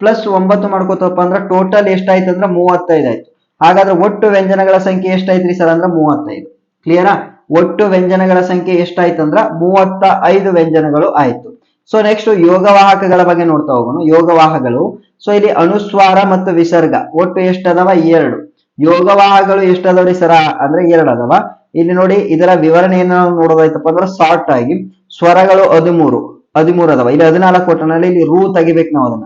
ಪ್ಲಸ್ ಒಂಬತ್ತು ಮಾಡ್ಕೋತಪ್ಪ ಅಂದ್ರೆ ಟೋಟಲ್ ಎಷ್ಟಾಯ್ತು ಅಂದ್ರೆ ಮೂವತ್ತೈದು ಆಯ್ತು. ಹಾಗಾದ್ರೆ ಒಟ್ಟು ವ್ಯಂಜನಗಳ ಸಂಖ್ಯೆ ಎಷ್ಟಾಯ್ತ್ರಿ ಸರ್ ಅಂದ್ರೆ ಮೂವತ್ತೈದು. ಕ್ಲಿಯರಾ ಒಟ್ಟು ವ್ಯಂಜನಗಳ ಸಂಖ್ಯೆ ಎಷ್ಟಾಯ್ತು ಅಂದ್ರ ಮೂವತ್ತ ಐದು ವ್ಯಂಜನಗಳು ಆಯ್ತು. ಸೊ ನೆಕ್ಸ್ಟ್ ಯೋಗವಾಹಕಗಳ ಬಗ್ಗೆ ನೋಡ್ತಾ ಹೋಗೋಣ. ಯೋಗವಾಹಗಳು ಸೊ ಇಲ್ಲಿ ಅನುಸ್ವಾರ ಮತ್ತು ವಿಸರ್ಗ. ಒಟ್ಟು ಎಷ್ಟದವ? ಎರಡು. ಯೋಗವಾಹಗಳು ಎಷ್ಟದವ್ರಿ ಸರ? ಅಂದ್ರೆ ಎರಡು ಅದಾವ ಇಲ್ಲಿ ನೋಡಿ, ಇದರ ವಿವರಣೆಯನ್ನು ನೋಡೋದಾಯ್ತಪ್ಪ ಅಂದ್ರೆ ಶಾರ್ಟ್ ಆಗಿ ಸ್ವರಗಳು ಹದಿಮೂರು. ಹದಿಮೂರು ಅದಾವ ಇಲ್ಲಿ ಹದಿನಾಲ್ಕು ಕೊಟ್ಟನಲ್ಲಿ ಇಲ್ಲಿ ರೂ ತೆಗಿಬೇಕು ನಾವು ಅದನ್ನ.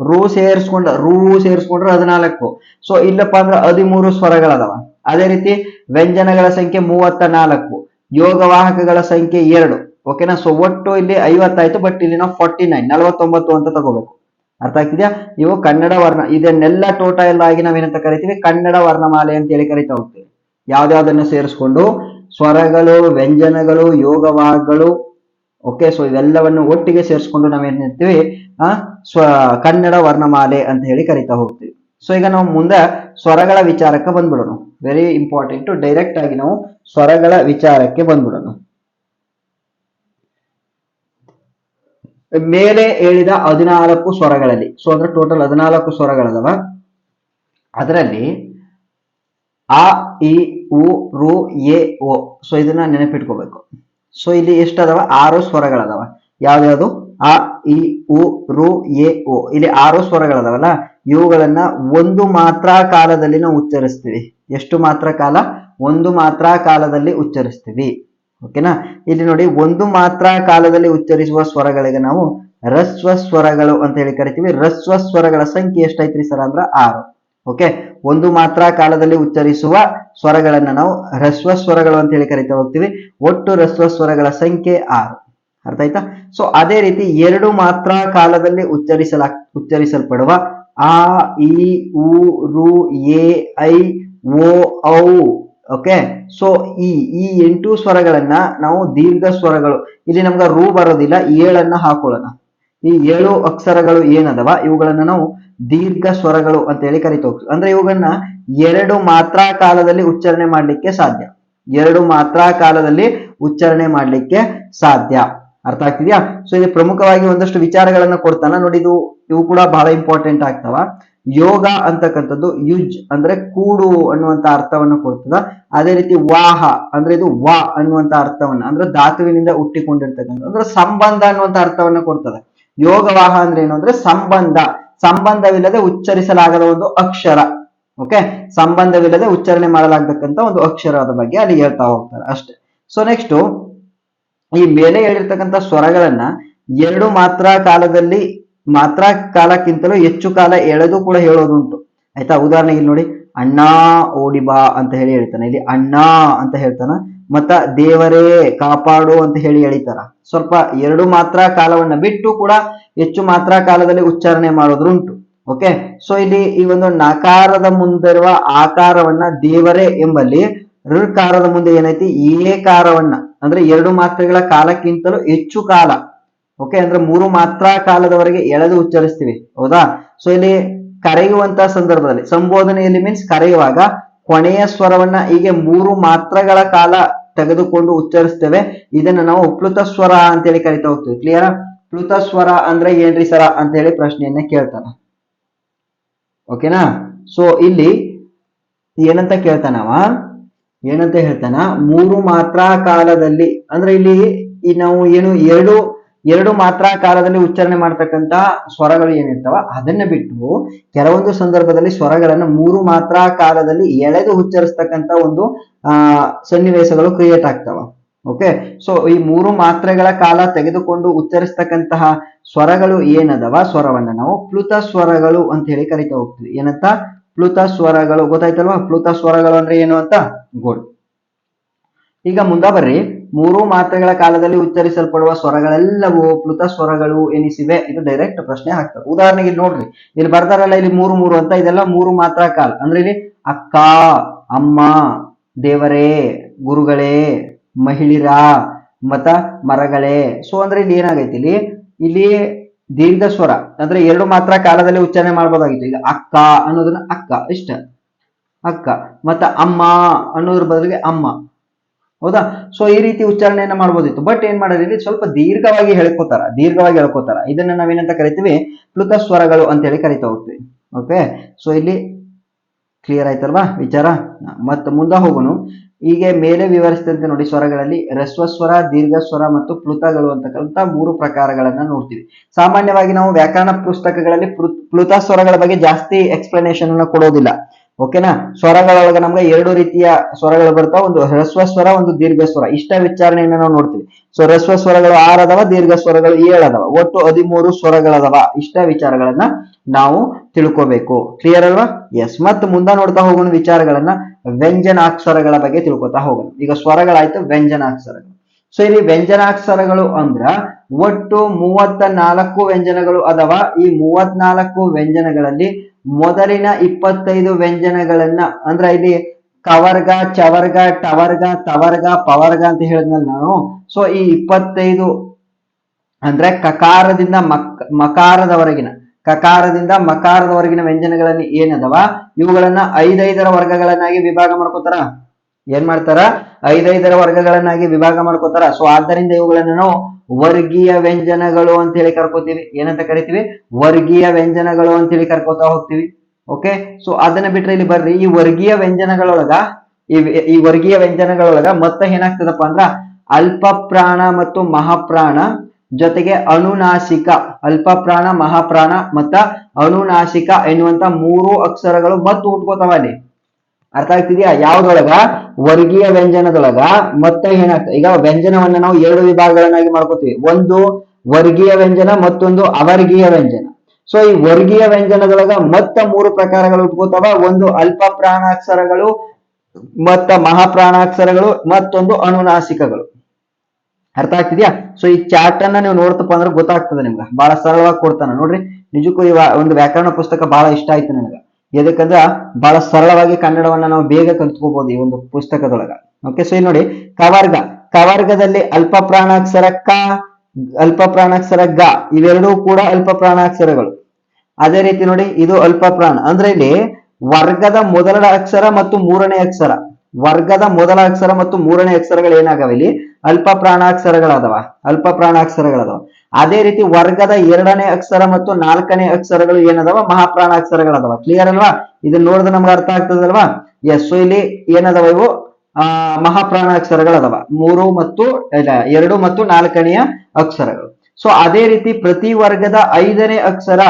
ರೂ ಸೇರಿಸ್ಕೊಂಡ, ರೂ ಸೇರಿಸ್ಕೊಂಡ್ರೆ ಹದಿನಾಲ್ಕು. ಸೊ ಇಲ್ಲಪ್ಪ ಅಂದ್ರೆ ಹದಿಮೂರು ಸ್ವರಗಳದಾವ. ಅದೇ ರೀತಿ ವ್ಯಂಜನಗಳ ಸಂಖ್ಯೆ ಮೂವತ್ತ ನಾಲ್ಕು. ಯೋಗವಾಹಕಗಳ ಸಂಖ್ಯೆ ಎರಡು. ಓಕೆನಾ ಸೊ ಒಟ್ಟು ಇಲ್ಲಿ ಐವತ್ತಾಯ್ತು ಬಟ್ ಇಲ್ಲಿ ನಾವು ಫಾರ್ಟಿ ನೈನ್ ನಲವತ್ತೊಂಬತ್ತು ಅಂತ ತಗೋಬೇಕು. ಅರ್ಥ ಆಗ್ತಿದ್ಯಾ? ಇವು ಕನ್ನಡ ವರ್ಣ, ಇದನ್ನೆಲ್ಲ ಟೋಟಲ್ ಆಗಿ ನಾವೇನಂತ ಕರಿತೀವಿ? ಕನ್ನಡ ವರ್ಣಮಾಲೆ ಅಂತ ಹೇಳಿ ಕರಿತಾ ಹೋಗ್ತೀವಿ. ಯಾವ್ದಾವ್ದನ್ನು ಸೇರಿಸ್ಕೊಂಡು? ಸ್ವರಗಳು, ವ್ಯಂಜನಗಳು, ಯೋಗವಾಗಗಳು ಓಕೆ ಸೊ ಇವೆಲ್ಲವನ್ನು ಒಟ್ಟಿಗೆ ಸೇರಿಸ್ಕೊಂಡು ನಾವೇನ್ ಹೇಳ್ತೀವಿ? ಸ್ವ, ಕನ್ನಡ ವರ್ಣಮಾಲೆ ಅಂತ ಹೇಳಿ ಕರಿತಾ ಹೋಗ್ತೀವಿ. ಸೊ ಈಗ ನಾವು ಮುಂದೆ ಸ್ವರಗಳ ವಿಚಾರಕ್ಕೆ ಬಂದ್ಬಿಡೋಣ. ವೆರಿ ಇಂಪಾರ್ಟೆಂಟ್ ಡೈರೆಕ್ಟ್ ಆಗಿ ನಾವು ಸ್ವರಗಳ ವಿಚಾರಕ್ಕೆ ಬಂದ್ಬಿಡೋಣ. ಮೇಲೆ ಹೇಳಿದ ಹದಿನಾಲ್ಕು ಸ್ವರಗಳಲ್ಲಿ. ಸೊ ಅಂದ್ರೆ ಟೋಟಲ್ ಹದಿನಾಲ್ಕು ಸ್ವರಗಳದವ. ಅದರಲ್ಲಿ ಆ, ಇ, ಉ, ರು, ಎ ಓ ಸೊ ಇದನ್ನ ನೆನಪಿಟ್ಕೋಬೇಕು. ಸೊ ಇಲ್ಲಿ ಎಷ್ಟದವ? ಆರು ಸ್ವರಗಳದವ. ಯಾವ್ದ್ಯಾವ್ದು? ಅ ಇ, ಉ, ರು, ಎ ಓ ಇಲ್ಲಿ ಆರು ಸ್ವರಗಳದವಲ್ಲ. ಇವುಗಳನ್ನ ಒಂದು ಮಾತ್ರ ಕಾಲದಲ್ಲಿ ನಾವು ಉಚ್ಚರಿಸ್ತೀವಿ. ಎಷ್ಟು ಮಾತ್ರ ಕಾಲ? ಒಂದು ಮಾತ್ರ ಕಾಲದಲ್ಲಿ ಉಚ್ಚರಿಸ್ತೀವಿ. ಓಕೆನಾ? ಇಲ್ಲಿ ನೋಡಿ, ಒಂದು ಮಾತ್ರ ಕಾಲದಲ್ಲಿ ಉಚ್ಚರಿಸುವ ಸ್ವರಗಳಿಗೆ ನಾವು ರಸ್ವ ಸ್ವರಗಳು ಅಂತ ಹೇಳಿ ಕರಿತೀವಿ. ರಸ್ವ ಸ್ವರಗಳ ಸಂಖ್ಯೆ ಎಷ್ಟೈತ್ರಿ ಸರ್ ಅಂದ್ರ ಆರು. ಓಕೆ? ಒಂದು ಮಾತ್ರ ಕಾಲದಲ್ಲಿ ಉಚ್ಚರಿಸುವ ಸ್ವರಗಳನ್ನ ನಾವು ರಸ್ವ ಸ್ವರಗಳು ಅಂತ ಹೇಳಿ ಕರಿತಾ ಹೋಗ್ತೀವಿ. ಒಟ್ಟು ರಸ್ವ ಸ್ವರಗಳ ಸಂಖ್ಯೆ ಆರು. ಅರ್ಥ ಆಯ್ತಾ? ಸೊ ಅದೇ ರೀತಿ ಎರಡು ಮಾತ್ರ ಕಾಲದಲ್ಲಿ ಉಚ್ಚರಿಸಲ, ಉಚ್ಚರಿಸಲ್ಪಡುವ ಆ, ಇ, ಉ, ರು, ಎ, ಐ, ಓ, ಔ ಓಕೆ ಸೊ ಈ ಈ ಎಂಟು ಸ್ವರಗಳನ್ನ ನಾವು ದೀರ್ಘ ಸ್ವರಗಳು, ಇಲ್ಲಿ ನಮ್ಗೆ ರೂ ಬರೋದಿಲ್ಲ, ಏಳನ್ನ ಹಾಕೊಳ್ಳೋಣ. ಈ ಏಳು ಅಕ್ಷರಗಳು ಏನದವ? ಇವುಗಳನ್ನ ನಾವು ದೀರ್ಘ ಸ್ವರಗಳು ಅಂತ ಹೇಳಿ ಕರಿತ ಹೋಗ್ತೀವಿ ಅಂದ್ರೆ ಇವುಗಳನ್ನ ಎರಡು ಮಾತ್ರ ಕಾಲದಲ್ಲಿ ಉಚ್ಚಾರಣೆ ಮಾಡಲಿಕ್ಕೆ ಸಾಧ್ಯ. ಎರಡು ಮಾತ್ರ ಕಾಲದಲ್ಲಿ ಉಚ್ಚಾರಣೆ ಮಾಡಲಿಕ್ಕೆ ಸಾಧ್ಯ. ಅರ್ಥ ಆಗ್ತಿದ್ಯಾ? ಸೊ ಇದು ಪ್ರಮುಖವಾಗಿ ಒಂದಷ್ಟು ವಿಚಾರಗಳನ್ನ ಕೊಡ್ತಾನ. ನೋಡಿ, ಇದು, ಇವು ಕೂಡ ಬಹಳ ಇಂಪಾರ್ಟೆಂಟ್ ಆಗ್ತಾವ. ಯೋಗ ಅಂತಕ್ಕಂಥದ್ದು ಯುಜ್ ಅಂದ್ರೆ ಕೂಡು ಅನ್ನುವಂತ ಅರ್ಥವನ್ನ ಕೊಡ್ತದ. ಅದೇ ರೀತಿ ವಾಹ ಅಂದ್ರೆ ಇದು ವಾ ಅನ್ನುವಂತ ಅರ್ಥವನ್ನ ಅಂದ್ರೆ ಧಾತುವಿನಿಂದ ಹುಟ್ಟಿಕೊಂಡಿರ್ತಕ್ಕಂಥ ಅಂದ್ರೆ ಸಂಬಂಧ ಅನ್ನುವಂತ ಅರ್ಥವನ್ನ ಕೊಡ್ತದೆ. ಯೋಗವಾಹ ಅಂದ್ರೆ ಏನು ಅಂದ್ರೆ ಸಂಬಂಧ. ಸಂಬಂಧವಿಲ್ಲದೆ ಉಚ್ಚರಿಸಲಾಗದ ಒಂದು ಅಕ್ಷರ. ಓಕೆ ಸಂಬಂಧವಿಲ್ಲದೆ ಉಚ್ಚಾರಣೆ ಮಾಡಲಾಗತಕ್ಕಂತ ಒಂದು ಅಕ್ಷರದ ಬಗ್ಗೆ ಅಲ್ಲಿ ಹೇಳ್ತಾ ಹೋಗ್ತಾರೆ ಅಷ್ಟೇ. ಸೊ ನೆಕ್ಸ್ಟ್ ಈ ಮೇಲೆ ಹೇಳಿರ್ತಕ್ಕಂಥ ಸ್ವರಗಳನ್ನ ಎರಡು ಮಾತ್ರ ಕಾಲದಲ್ಲಿ ಮಾತ್ರ ಕಾಲಕ್ಕಿಂತಲೂ ಹೆಚ್ಚು ಕಾಲ ಎಳೆದು ಕೂಡ ಹೇಳೋದುಂಟು. ಆಯ್ತಾ? ಉದಾಹರಣೆಗೆ ಇಲ್ಲಿ ನೋಡಿ. ಅಣ್ಣ ಓಡಿ ಬಾ ಅಂತ ಹೇಳಿ ಹೇಳ್ತಾನೆ ಇಲ್ಲಿ ಅಣ್ಣ ಅಂತ ಹೇಳ್ತಾನ. ಮತ್ತ ದೇವರೇ ಕಾಪಾಡು ಅಂತ ಹೇಳಿ ಹೇಳಿತಾರ ಸ್ವಲ್ಪ ಎರಡು ಮಾತ್ರ ಕಾಲವನ್ನ ಬಿಟ್ಟು ಕೂಡ ಹೆಚ್ಚು ಮಾತ್ರ ಕಾಲದಲ್ಲಿ ಉಚ್ಚಾರಣೆ ಮಾಡೋದ್ರುಂಟು. ಓಕೆ? ಸೊ ಇಲ್ಲಿ ಈ ಒಂದು ನಕಾರದ ಮುಂದಿರುವ ಆಕಾರವನ್ನ ದೇವರೇ ಎಂಬಲ್ಲಿ ಋಕಾರದ ಮುಂದೆ ಏನೈತಿ? ಏಕಾರವನ್ನ. ಅಂದ್ರೆ ಎರಡು ಮಾತ್ರೆಗಳ ಕಾಲಕ್ಕಿಂತಲೂ ಹೆಚ್ಚು ಕಾಲ. ಓಕೆ ಅಂದ್ರೆ ಮೂರು ಮಾತ್ರ ಕಾಲದವರೆಗೆ ಎಳೆದು ಉಚ್ಚರಿಸ್ತೀವಿ, ಹೌದಾ? ಸೊ ಇಲ್ಲಿ ಕರೆಯುವಂತ ಸಂದರ್ಭದಲ್ಲಿ, ಸಂಬೋಧನೆಯಲ್ಲಿ ಮೀನ್ಸ್ ಕರೆಯುವಾಗ ಕೊನೆಯ ಸ್ವರವನ್ನ ಹೀಗೆ ಮೂರು ಮಾತ್ರಗಳ ಕಾಲ ತೆಗೆದುಕೊಂಡು ಉಚ್ಚರಿಸ್ತೇವೆ. ಇದನ್ನ ನಾವು ಪ್ಲುತ ಸ್ವರ ಅಂತೇಳಿ ಕರಿತಾ ಹೋಗ್ತೀವಿ ಕ್ಲಿಯರ್ ಪ್ಲುತ ಸ್ವರ ಅಂದ್ರೆ ಏನ್ರಿ ಸರ ಅಂತ ಹೇಳಿ ಪ್ರಶ್ನೆಯನ್ನ ಕೇಳ್ತಾನ. ಓಕೆನಾ ಸೊ ಇಲ್ಲಿ ಏನಂತ ಕೇಳ್ತಾನವ ಏನಂತ ಹೇಳ್ತಾನ? ಮೂರು ಮಾತ್ರ ಕಾಲದಲ್ಲಿ, ಅಂದ್ರೆ ಇಲ್ಲಿ ನಾವು ಏನು, ಎರಡು ಎರಡು ಮಾತ್ರ ಕಾಲದಲ್ಲಿ ಉಚ್ಚಾರಣೆ ಮಾಡ್ತಕ್ಕಂತ ಸ್ವರಗಳು ಏನಿರ್ತಾವ ಅದನ್ನ ಬಿಟ್ಟು ಕೆಲವೊಂದು ಸಂದರ್ಭದಲ್ಲಿ ಸ್ವರಗಳನ್ನು ಮೂರು ಮಾತ್ರ ಕಾಲದಲ್ಲಿ ಎಳೆದು ಉಚ್ಚರಿಸ್ತಕ್ಕಂತ ಒಂದು ಸನ್ನಿವೇಶಗಳು ಕ್ರಿಯೇಟ್ ಆಗ್ತಾವ. ಓಕೆ ಸೊ ಈ ಮೂರು ಮಾತ್ರೆಗಳ ಕಾಲ ತೆಗೆದುಕೊಂಡು ಉಚ್ಚರಿಸ್ತಕ್ಕಂತಹ ಸ್ವರಗಳು ಏನದವ? ಸ್ವರವನ್ನ ನಾವು ಪ್ಲುತ ಸ್ವರಗಳು ಅಂತ ಹೇಳಿ ಕರಿತಾ ಹೋಗ್ತೀವಿ. ಏನಂತ? ಪ್ಲುತ ಸ್ವರಗಳು. ಗೊತ್ತಾಯ್ತಲ್ವಾ? ಪ್ಲುತ ಸ್ವರಗಳು ಅಂದ್ರೆ ಏನು ಅಂತ? ಗುಡ್ ಈಗ ಮುಂದ ಬರ್ರಿ. ಮೂರು ಮಾತ್ರೆಗಳ ಕಾಲದಲ್ಲಿ ಉಚ್ಚರಿಸಲ್ಪಡುವ ಸ್ವರಗಳೆಲ್ಲವೂ ಪ್ಲುತ ಸ್ವರಗಳು ಎನಿಸಿವೆ. ಇದು ಡೈರೆಕ್ಟ್ ಪ್ರಶ್ನೆ ಹಾಕ್ತಾರೆ ಉದಾಹರಣೆಗೆ ಇಲ್ಲಿ ನೋಡ್ರಿ. ಇಲ್ಲಿ ಬರ್ತಾರಲ್ಲ ಇಲ್ಲಿ ಮೂರು ಮೂರು ಅಂತ, ಇದೆಲ್ಲ ಮೂರು ಮಾತ್ರ ಕಾಲ. ಅಂದ್ರೆ ಇಲ್ಲಿ ಅಕ್ಕ, ಅಮ್ಮ, ದೇವರೇ, ಗುರುಗಳೇ, ಮಹಿಳಿರ, ಮತ ಮರಗಳೇ. ಸೊ ಅಂದ್ರೆ ಇಲ್ಲಿ ಏನಾಗೈತಿ? ಇಲ್ಲಿ ಇಲ್ಲಿ ದೀರ್ಘ ಸ್ವರ. ಅಂದ್ರೆ ಎರಡು ಮಾತ್ರ ಕಾಲದಲ್ಲಿ ಉಚ್ಚಾರಣೆ ಮಾಡ್ಬೋದಾಗಿತ್ತು. ಈಗ ಅಕ್ಕ ಅನ್ನೋದನ್ನ ಅಕ್ಕ, ಇಷ್ಟ. ಅಕ್ಕ ಮತ್ತ ಅಮ್ಮ ಅನ್ನೋದ್ರ ಬದಲಿಗೆ ಅಮ್ಮ. ಹೌದಾ? ಸೊ ಈ ರೀತಿ ಉಚ್ಚಾರಣೆಯನ್ನ ಮಾಡ್ಬೋದಿತ್ತು. ಬಟ್ ಏನ್ ಮಾಡೋದು? ಇಲ್ಲಿ ಸ್ವಲ್ಪ ದೀರ್ಘವಾಗಿ ಹೇಳ್ಕೋತಾರ ದೀರ್ಘವಾಗಿ ಹೇಳ್ಕೋತಾರ. ಇದನ್ನ ನಾವೇನಂತ ಕರಿತೀವಿ? ಪ್ಲುತ ಸ್ವರಗಳು ಅಂತ ಹೇಳಿ ಕರಿತಾ ಹೋಗ್ತೀವಿ. ಓಕೆ ಸೊ ಇಲ್ಲಿ ಕ್ಲಿಯರ್ ಆಯ್ತಲ್ವಾ ವಿಚಾರ? ಮತ್ತೆ ಮುಂದೆ ಹೋಗೋಣ ಹೀಗೆ ಮೇಲೆ ವಿವರಿಸಿದಂತೆ ನೋಡಿ ಸ್ವರಗಳಲ್ಲಿ ರಸ್ವಸ್ವರ ಸ್ವರ ದೀರ್ಘ ಸ್ವರ ಮತ್ತು ಪ್ಲುತಗಳು ಅಂತಕ್ಕಂಥ ಮೂರು ಪ್ರಕಾರಗಳನ್ನ ನೋಡ್ತೀವಿ. ಸಾಮಾನ್ಯವಾಗಿ ನಾವು ವ್ಯಾಕರಣ ಪುಸ್ತಕಗಳಲ್ಲಿ ಪ್ಲು- ಪ್ಲುತ ಸ್ವರಗಳ ಬಗ್ಗೆ ಜಾಸ್ತಿ ಎಕ್ಸ್ಪ್ಲನೇಷನ್ ಅನ್ನ ಕೊಡೋದಿಲ್ಲ. ಓಕೆನಾ? ಸ್ವರಗಳೊಳಗೆ ನಮ್ಗೆ ಎರಡು ರೀತಿಯ ಸ್ವರಗಳು ಬರ್ತಾವ. ಒಂದು ಹ್ರಸ್ವ ಸ್ವರ, ಒಂದು ದೀರ್ಘ ಸ್ವರ. ಇಷ್ಟ ವಿಚಾರಣೆಯನ್ನ ನಾವು ನೋಡ್ತೀವಿ. ಸೊ, ಹ್ರಸ್ವ ಸ್ವರಗಳು ಆರ್ ಅದಾವ, ದೀರ್ಘ ಸ್ವರಗಳು ಏಳು ಅದಾವ. ಒಟ್ಟು ಹದಿಮೂರು ಸ್ವರಗಳದಾವ ಇಷ್ಟ ವಿಚಾರಗಳನ್ನ ನಾವು ತಿಳ್ಕೋಬೇಕು. ಕ್ಲಿಯರ್ ಅಲ್ವಾ? ಎಸ್ ಮತ್ ಮುಂದೆ ನೋಡ್ತಾ ಹೋಗೋಣ ವಿಚಾರಗಳನ್ನ ವ್ಯಂಜನಾಕ್ಷರಗಳ ಬಗ್ಗೆ ತಿಳ್ಕೊತಾ ಹೋಗೋಣ. ಈಗ ಸ್ವರಗಳಾಯ್ತು ವ್ಯಂಜನಾಕ್ಷರಗಳು ಸೊ, ಇಲ್ಲಿ ವ್ಯಂಜನಾಕ್ಷರಗಳು ಅಂದ್ರ ಒಟ್ಟು ಮೂವತ್ತ ನಾಲ್ಕು ವ್ಯಂಜನಗಳು ಅದಾವ. ಈ ಮೂವತ್ನಾಲ್ಕು ವ್ಯಂಜನಗಳಲ್ಲಿ ಮೊದಲಿನ ಇಪ್ಪತ್ತೈದು ವ್ಯಂಜನಗಳನ್ನ, ಅಂದ್ರೆ ಇಲ್ಲಿ ಕವರ್ಗ, ಚವರ್ಗ, ಟವರ್ಗ, ತವರ್ಗ, ಪವರ್ಗ ಅಂತ ಹೇಳಿದ್ನಲ್ಲ ನಾನು ಸೊ ಈ ಇಪ್ಪತ್ತೈದು ಅಂದ್ರೆ ಕಕಾರದಿಂದ ಮಕ್, ಮಕಾರದವರೆಗಿನ, ಕಕಾರದಿಂದ ಮಕಾರದವರೆಗಿನ ವ್ಯಂಜನಗಳಲ್ಲಿ ಏನದವ ಇವುಗಳನ್ನ ಐದೈದರ ವರ್ಗಗಳನ್ನಾಗಿ ವಿಭಾಗ ಮಾಡ್ಕೋತಾರ. ಏನ್ ಮಾಡ್ತಾರ? ಐದೈದರ ವರ್ಗಗಳನ್ನಾಗಿ ವಿಭಾಗ ಮಾಡ್ಕೋತಾರ. ಸೊ ಆದ್ದರಿಂದ ಇವುಗಳನ್ನ ನಾವು ವರ್ಗೀಯ ವ್ಯಂಜನಗಳು ಅಂತ ಹೇಳಿ ಕರ್ಕೋತೀವಿ. ಏನಂತ ಕರಿತೀವಿ? ವರ್ಗೀಯ ವ್ಯಂಜನಗಳು ಅಂತ ಹೇಳಿ ಕರ್ಕೋತಾ ಹೋಗ್ತೀವಿ. ಓಕೆ ಸೊ ಅದನ್ನ ಬಿಟ್ರೆ ಇಲ್ಲಿ ಬರ್ರಿ. ಈ ವರ್ಗೀಯ ವ್ಯಂಜನಗಳೊಳಗ, ಈ ವರ್ಗೀಯ ವ್ಯಂಜನಗಳೊಳಗ ಮತ್ತ ಏನಾಗ್ತದಪ್ಪ ಅಂದ್ರ ಅಲ್ಪ ಪ್ರಾಣ ಮತ್ತು ಮಹಾಪ್ರಾಣ ಜೊತೆಗೆ ಅನುನಾಸಿಕ, ಅಲ್ಪ ಪ್ರಾಣ, ಮಹಾಪ್ರಾಣ ಮತ್ತ ಅನುನಾಸಿಕ ಎನ್ನುವಂತ ಮೂರು ಅಕ್ಷರಗಳು ಮತ್ತು ಹುಟ್ಕೋತಾವ ಅಲ್ಲಿ. ಅರ್ಥ ಆಗ್ತಿದ್ಯಾ? ಯಾವ್ದೊಳಗ? ವರ್ಗೀಯ ವ್ಯಂಜನದೊಳಗ. ಮತ್ತೆ ಏನಾಗ್ತದೆ ಈಗ ವ್ಯಂಜನವನ್ನ ನಾವು ಎರಡು ವಿಭಾಗಗಳನ್ನಾಗಿ ಮಾಡ್ಕೋತೀವಿ. ಒಂದು ವರ್ಗೀಯ ವ್ಯಂಜನ, ಮತ್ತೊಂದು ಅವರ್ಗೀಯ ವ್ಯಂಜನ. ಸೊ ಈ ವರ್ಗೀಯ ವ್ಯಂಜನದೊಳಗ ಮತ್ತ ಮೂರು ಪ್ರಕಾರಗಳು ಉಟ್ಕೋತಾವ ಒಂದು ಅಲ್ಪ ಪ್ರಾಣಾಕ್ಷರಗಳು ಮತ್ತ ಮಹಾಪ್ರಾಣಾಕ್ಷರಗಳು, ಮತ್ತೊಂದು ಅನುನಾಸಿಕಗಳು ಅರ್ಥ ಆಗ್ತಿದ್ಯಾ? ಸೊ ಈ ಚಾರ್ಟ್ ಅನ್ನ ನೀವು ನೋಡ್ತಪ್ಪ ಅಂದ್ರೆ ಗೊತ್ತಾಗ್ತದೆ ನಿಮ್ಗೆ. ಬಹಳ ಸರಳವಾಗಿ ಕೊಡ್ತಾನೆ. ನೋಡ್ರಿ, ನಿಜಕ್ಕೂ ಈ ಒಂದು ವ್ಯಾಕರಣ ಪುಸ್ತಕ ಬಹಳ ಇಷ್ಟ ಆಯ್ತು ನನಗೆ ಎದಕ್ಕಂದ್ರ ಬಹಳ ಸರಳವಾಗಿ ಕನ್ನಡವನ್ನ ನಾವು ಬೇಗ ಕಲ್ತ್ಕೋಬಹುದು ಈ ಒಂದು ಪುಸ್ತಕದೊಳಗ. ಓಕೆ ಸೊ ಇಲ್ಲಿ ನೋಡಿ, ಕವರ್ಗ. ಕವರ್ಗದಲ್ಲಿ ಅಲ್ಪ ಪ್ರಾಣಾಕ್ಷರ ಕ ಅಲ್ಪ ಪ್ರಾಣಾಕ್ಷರ ಗ, ಇವೆರಡೂ ಕೂಡ ಅಲ್ಪ ಪ್ರಾಣಾಕ್ಷರಗಳು ಅದೇ ರೀತಿ ನೋಡಿ, ಇದು ಅಲ್ಪ ಪ್ರಾಣ ಅಂದ್ರೆ ಇಲ್ಲಿ ವರ್ಗದ ಮೊದಲ ಅಕ್ಷರ ಮತ್ತು ಮೂರನೇ ಅಕ್ಷರ. ವರ್ಗದ ಮೊದಲ ಅಕ್ಷರ ಮತ್ತು ಮೂರನೇ ಅಕ್ಷರಗಳು ಏನಾಗವೆ ಇಲ್ಲಿ? ಅಲ್ಪ ಪ್ರಾಣಾಕ್ಷರಗಳದವ ಅಲ್ಪ ಪ್ರಾಣಾಕ್ಷರಗಳದವ ಅದೇ ರೀತಿ ವರ್ಗದ ಎರಡನೇ ಅಕ್ಷರ ಮತ್ತು ನಾಲ್ಕನೇ ಅಕ್ಷರಗಳು ಏನದವ? ಅದಾವ ಕ್ಲಿಯರ್ ಅಲ್ವಾ? ಇದನ್ನ ನೋಡಿದ್ರೆ ನಮ್ಗೆ ಅರ್ಥ ಆಗ್ತದಲ್ವಾ? ಎಸ್ ಇಲ್ಲಿ ಏನದವ ಇವು? ಆ, ಮಹಾಪ್ರಾಣಾಕ್ಷರಗಳದವ. ಮೂರು ಮತ್ತು ಎರಡು ಮತ್ತು ನಾಲ್ಕನೆಯ ಅಕ್ಷರಗಳು. ಸೊ ಅದೇ ರೀತಿ ಪ್ರತಿ ವರ್ಗದ ಐದನೇ ಅಕ್ಷರ,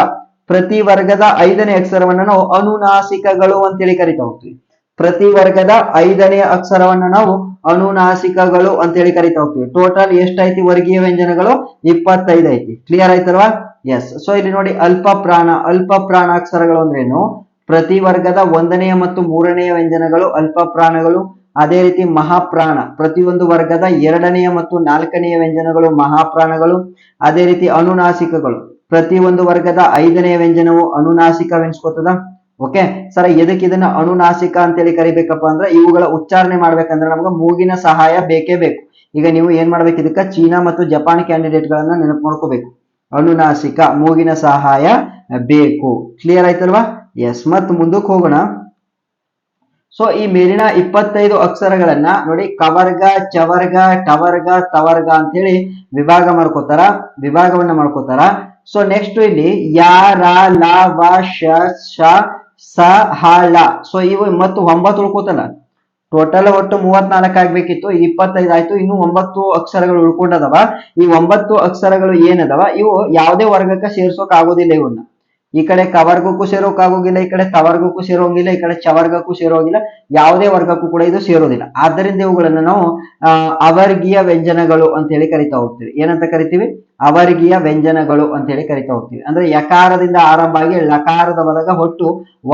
ಪ್ರತಿ ವರ್ಗದ ಐದನೇ ಅಕ್ಷರವನ್ನ ನಾವು ಅನುನಾಸಿಕಗಳು ಅಂತೇಳಿ ಕರಿತಾ ಹೋಗ್ತೀವಿ. ಪ್ರತಿ ವರ್ಗದ ಐದನೇ ಅಕ್ಷರವನ್ನ ನಾವು ಅನುನಾಸಿಕಗಳು ಅಂತೇಳಿ ಕರಿತಾ ಹೋಗ್ತೀವಿ. ಟೋಟಲ್ ಎಷ್ಟೈತಿ ವರ್ಗೀಯ ವ್ಯಂಜನಗಳು? ಇಪ್ಪತ್ತೈದು ಐತಿ ಕ್ಲಿಯರ್ ಆಯ್ತಲ್ವಾ? ಎಸ್ ಸೊ ಇಲ್ಲಿ ನೋಡಿ ಅಲ್ಪ ಪ್ರಾಣ, ಅಲ್ಪ ಪ್ರಾಣಾಕ್ಷರಗಳು ಅಂದ್ರೇನು? ಪ್ರತಿ ವರ್ಗದ ಒಂದನೆಯ ಮತ್ತು ಮೂರನೆಯ ವ್ಯಂಜನಗಳು ಅಲ್ಪ ಪ್ರಾಣಗಳು, ಅದೇ ರೀತಿ ಮಹಾಪ್ರಾಣ. ಪ್ರತಿಯೊಂದು ವರ್ಗದ ಎರಡನೆಯ ಮತ್ತು ನಾಲ್ಕನೆಯ ವ್ಯಂಜನಗಳು ಮಹಾಪ್ರಾಣಗಳು, ಅದೇ ರೀತಿ ಅನುನಾಸಿಕಗಳು. ಪ್ರತಿ ಒಂದು ವರ್ಗದ ಐದನೆಯ ವ್ಯಂಜನವು ಅನುನಾಸಿಕವೆನ್ಸ್ಕೊತದ? ಓಕೆ ಸರ್ ಎದಕ್ಕೆ ಇದನ್ನ ಅನುನಾಸಿಕ ಅಂತೇಳಿ ಕರಿಬೇಕಪ್ಪ ಅಂದ್ರೆ ಇವುಗಳ ಉಚ್ಚಾರಣೆ ಮಾಡ್ಬೇಕಂದ್ರೆ ನಮ್ಗೆ ಮೂಗಿನ ಸಹಾಯ ಬೇಕೇ ಬೇಕು. ಈಗ ನೀವು ಏನ್ ಮಾಡ್ಬೇಕು? ಇದಕ್ಕ ಚೀನಾ ಮತ್ತು ಜಪಾನ್ ಕ್ಯಾಂಡಿಡೇಟ್ ಗಳನ್ನ ನೆನಪು ಮಾಡ್ಕೋಬೇಕು. ಅನುನಾಸಿಕ, ಮೂಗಿನ ಸಹಾಯ ಬೇಕು. ಕ್ಲಿಯರ್ ಆಯ್ತಲ್ವಾ? ಎಸ್ ಮತ್ ಮುಂದಕ್ಕೆ ಹೋಗೋಣ. ಸೊ ಈ ಮೇಲಿನ ಇಪ್ಪತ್ತೈದು ಅಕ್ಷರಗಳನ್ನ ನೋಡಿ, ಕವರ್ಗ, ಚವರ್ಗ, ಟವರ್ಗ, ತವರ್ಗ ಅಂತೇಳಿ ವಿಭಾಗ ಮಾಡ್ಕೋತಾರ. ವಿಭಾಗವನ್ನ ಮಾಡ್ಕೋತಾರ. ಸೊ ನೆಕ್ಸ್ಟ್ ಇಲ್ಲಿ ಯಾರ ರ, ಲ, ವ, ಶ ಶ ಸ ಹ ಸೊ ಇವು ಮತ್ತು ಒಂಬತ್ತು ಉಳ್ಕೋತಲ್ಲ? ಟೋಟಲ್ ಒಟ್ಟು ಮೂವತ್ನಾಲ್ಕು ಆಗ್ಬೇಕಿತ್ತು. ಇಪ್ಪತ್ತೈದು ಆಯ್ತು. ಇನ್ನು ಒಂಬತ್ತು ಅಕ್ಷರಗಳು ಉಳ್ಕೊಂಡದವ. ಈ ಒಂಬತ್ತು ಅಕ್ಷರಗಳು ಏನದವ? ಇವು ಯಾವುದೇ ವರ್ಗಕ್ಕೆ ಸೇರ್ಸೋಕ್ ಆಗೋದಿಲ್ಲ ಇವನ್ನ ಈ ಕಡೆ ಕವರ್ಗಕ್ಕೂ ಸೇರೋಕ್ಕಾಗೋಗಿಲ್ಲ ಈ ಕಡೆ ತವರ್ಗಕ್ಕೂ ಸೇರೋಂಗಿಲ್ಲ, ಈ ಕಡೆ ಚವರ್ಗಕ್ಕೂ ಸೇರೋಗಿಲ್ಲ, ಯಾವುದೇ ವರ್ಗಕ್ಕೂ ಕೂಡ ಇದು ಸೇರೋದಿಲ್ಲ. ಆದ್ದರಿಂದ ಇವುಗಳನ್ನು ನಾವು ಅವರ್ಗೀಯ ವ್ಯಂಜನಗಳು ಅಂತ ಹೇಳಿ ಕರಿತಾ ಹೋಗ್ತೀವಿ. ಏನಂತ ಕರಿತೀವಿ? ಅವರ್ಗೀಯ ವ್ಯಂಜನಗಳು ಅಂತ ಹೇಳಿ ಕರಿತಾ ಹೋಗ್ತೀವಿ. ಅಂದ್ರೆ ಯಕಾರದಿಂದ ಆರಂಭ ಆಗಿ ಲಕಾರದವರೆಗ ಒಟ್ಟು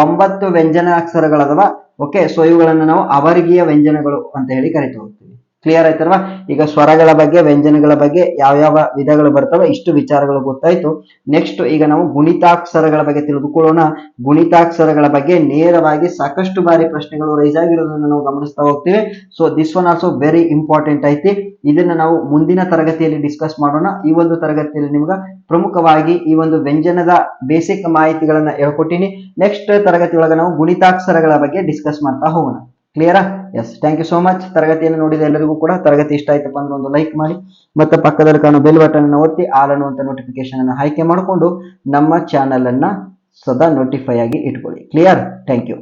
ಒಂಬತ್ತು ವ್ಯಂಜನ ಅಕ್ಷರಗಳದವ ಓಕೆ, ಸೊ ಇವುಗಳನ್ನು ನಾವು ಅವರ್ಗೀಯ ವ್ಯಂಜನಗಳು ಅಂತ ಹೇಳಿ ಕರಿತಾ ಹೋಗ್ತೀವಿ. ಕ್ಲಿಯರ್ ಆಯ್ತಲ್ವಾ? ಈಗ ಸ್ವರಗಳ ಬಗ್ಗೆ, ವ್ಯಂಜನಗಳ ಬಗ್ಗೆ ಯಾವ ಯಾವ ವಿಧಗಳು ಬರ್ತವೆ, ಇಷ್ಟು ವಿಚಾರಗಳು ಗೊತ್ತಾಯ್ತು. ನೆಕ್ಸ್ಟ್ ಈಗ ನಾವು ಗುಣಿತಾಕ್ಷರಗಳ ಬಗ್ಗೆ ತಿಳಿದುಕೊಳ್ಳೋಣ. ಗುಣಿತಾಕ್ಷರಗಳ ಬಗ್ಗೆ ನೇರವಾಗಿ ಸಾಕಷ್ಟು ಬಾರಿ ಪ್ರಶ್ನೆಗಳು ರೈಸ್ ಆಗಿರೋದನ್ನ ನಾವು ಗಮನಿಸ್ತಾ ಹೋಗ್ತೀವಿ. So this one also very important ಐತಿ. ಇದನ್ನ ನಾವು ಮುಂದಿನ ತರಗತಿಯಲ್ಲಿ ಡಿಸ್ಕಸ್ ಮಾಡೋಣ. ಈ ಒಂದು ತರಗತಿಯಲ್ಲಿ ನಿಮ್ಗೆ ಪ್ರಮುಖವಾಗಿ ಈ ಒಂದು ವ್ಯಂಜನದ ಬೇಸಿಕ್ ಮಾಹಿತಿಗಳನ್ನ ಹೇಳ್ಕೊಟ್ಟಿನಿ. ನೆಕ್ಸ್ಟ್ ತರಗತಿಯೊಳಗೆ ನಾವು ಗುಣಿತಾಕ್ಷರಗಳ ಬಗ್ಗೆ ಡಿಸ್ಕಸ್ ಮಾಡ್ತಾ ಹೋಗೋಣ. ಕ್ಲಿಯರಾ yes thank you so much ತರಗತಿಯನ್ನು ನೋಡಿದ ಎಲ್ಲರಿಗೂ ಕೂಡ ತರಗತಿ ಇಷ್ಟ ಆಯ್ತಪ್ಪ ಅಂದ್ರೆ ಒಂದು ಲೈಕ್ ಮಾಡಿ. ಮತ್ತೆ ಪಕ್ಕದಲ್ಲಿ ಕಾಣೋ ಬೆಲ್ ಬಟನ್ ಅನ್ನು ಒತ್ತಿ ಆಲ್ ಅನ್ನುವಂಥ ನೋಟಿಫಿಕೇಶನ್ ಅನ್ನು ಆಯ್ಕೆ ಮಾಡಿಕೊಂಡು ನಮ್ಮ ಚಾನಲ್ ಅನ್ನ ಸದಾ ನೋಟಿಫೈ ಆಗಿ ಇಟ್ಕೊಳ್ಳಿ. Clear thank you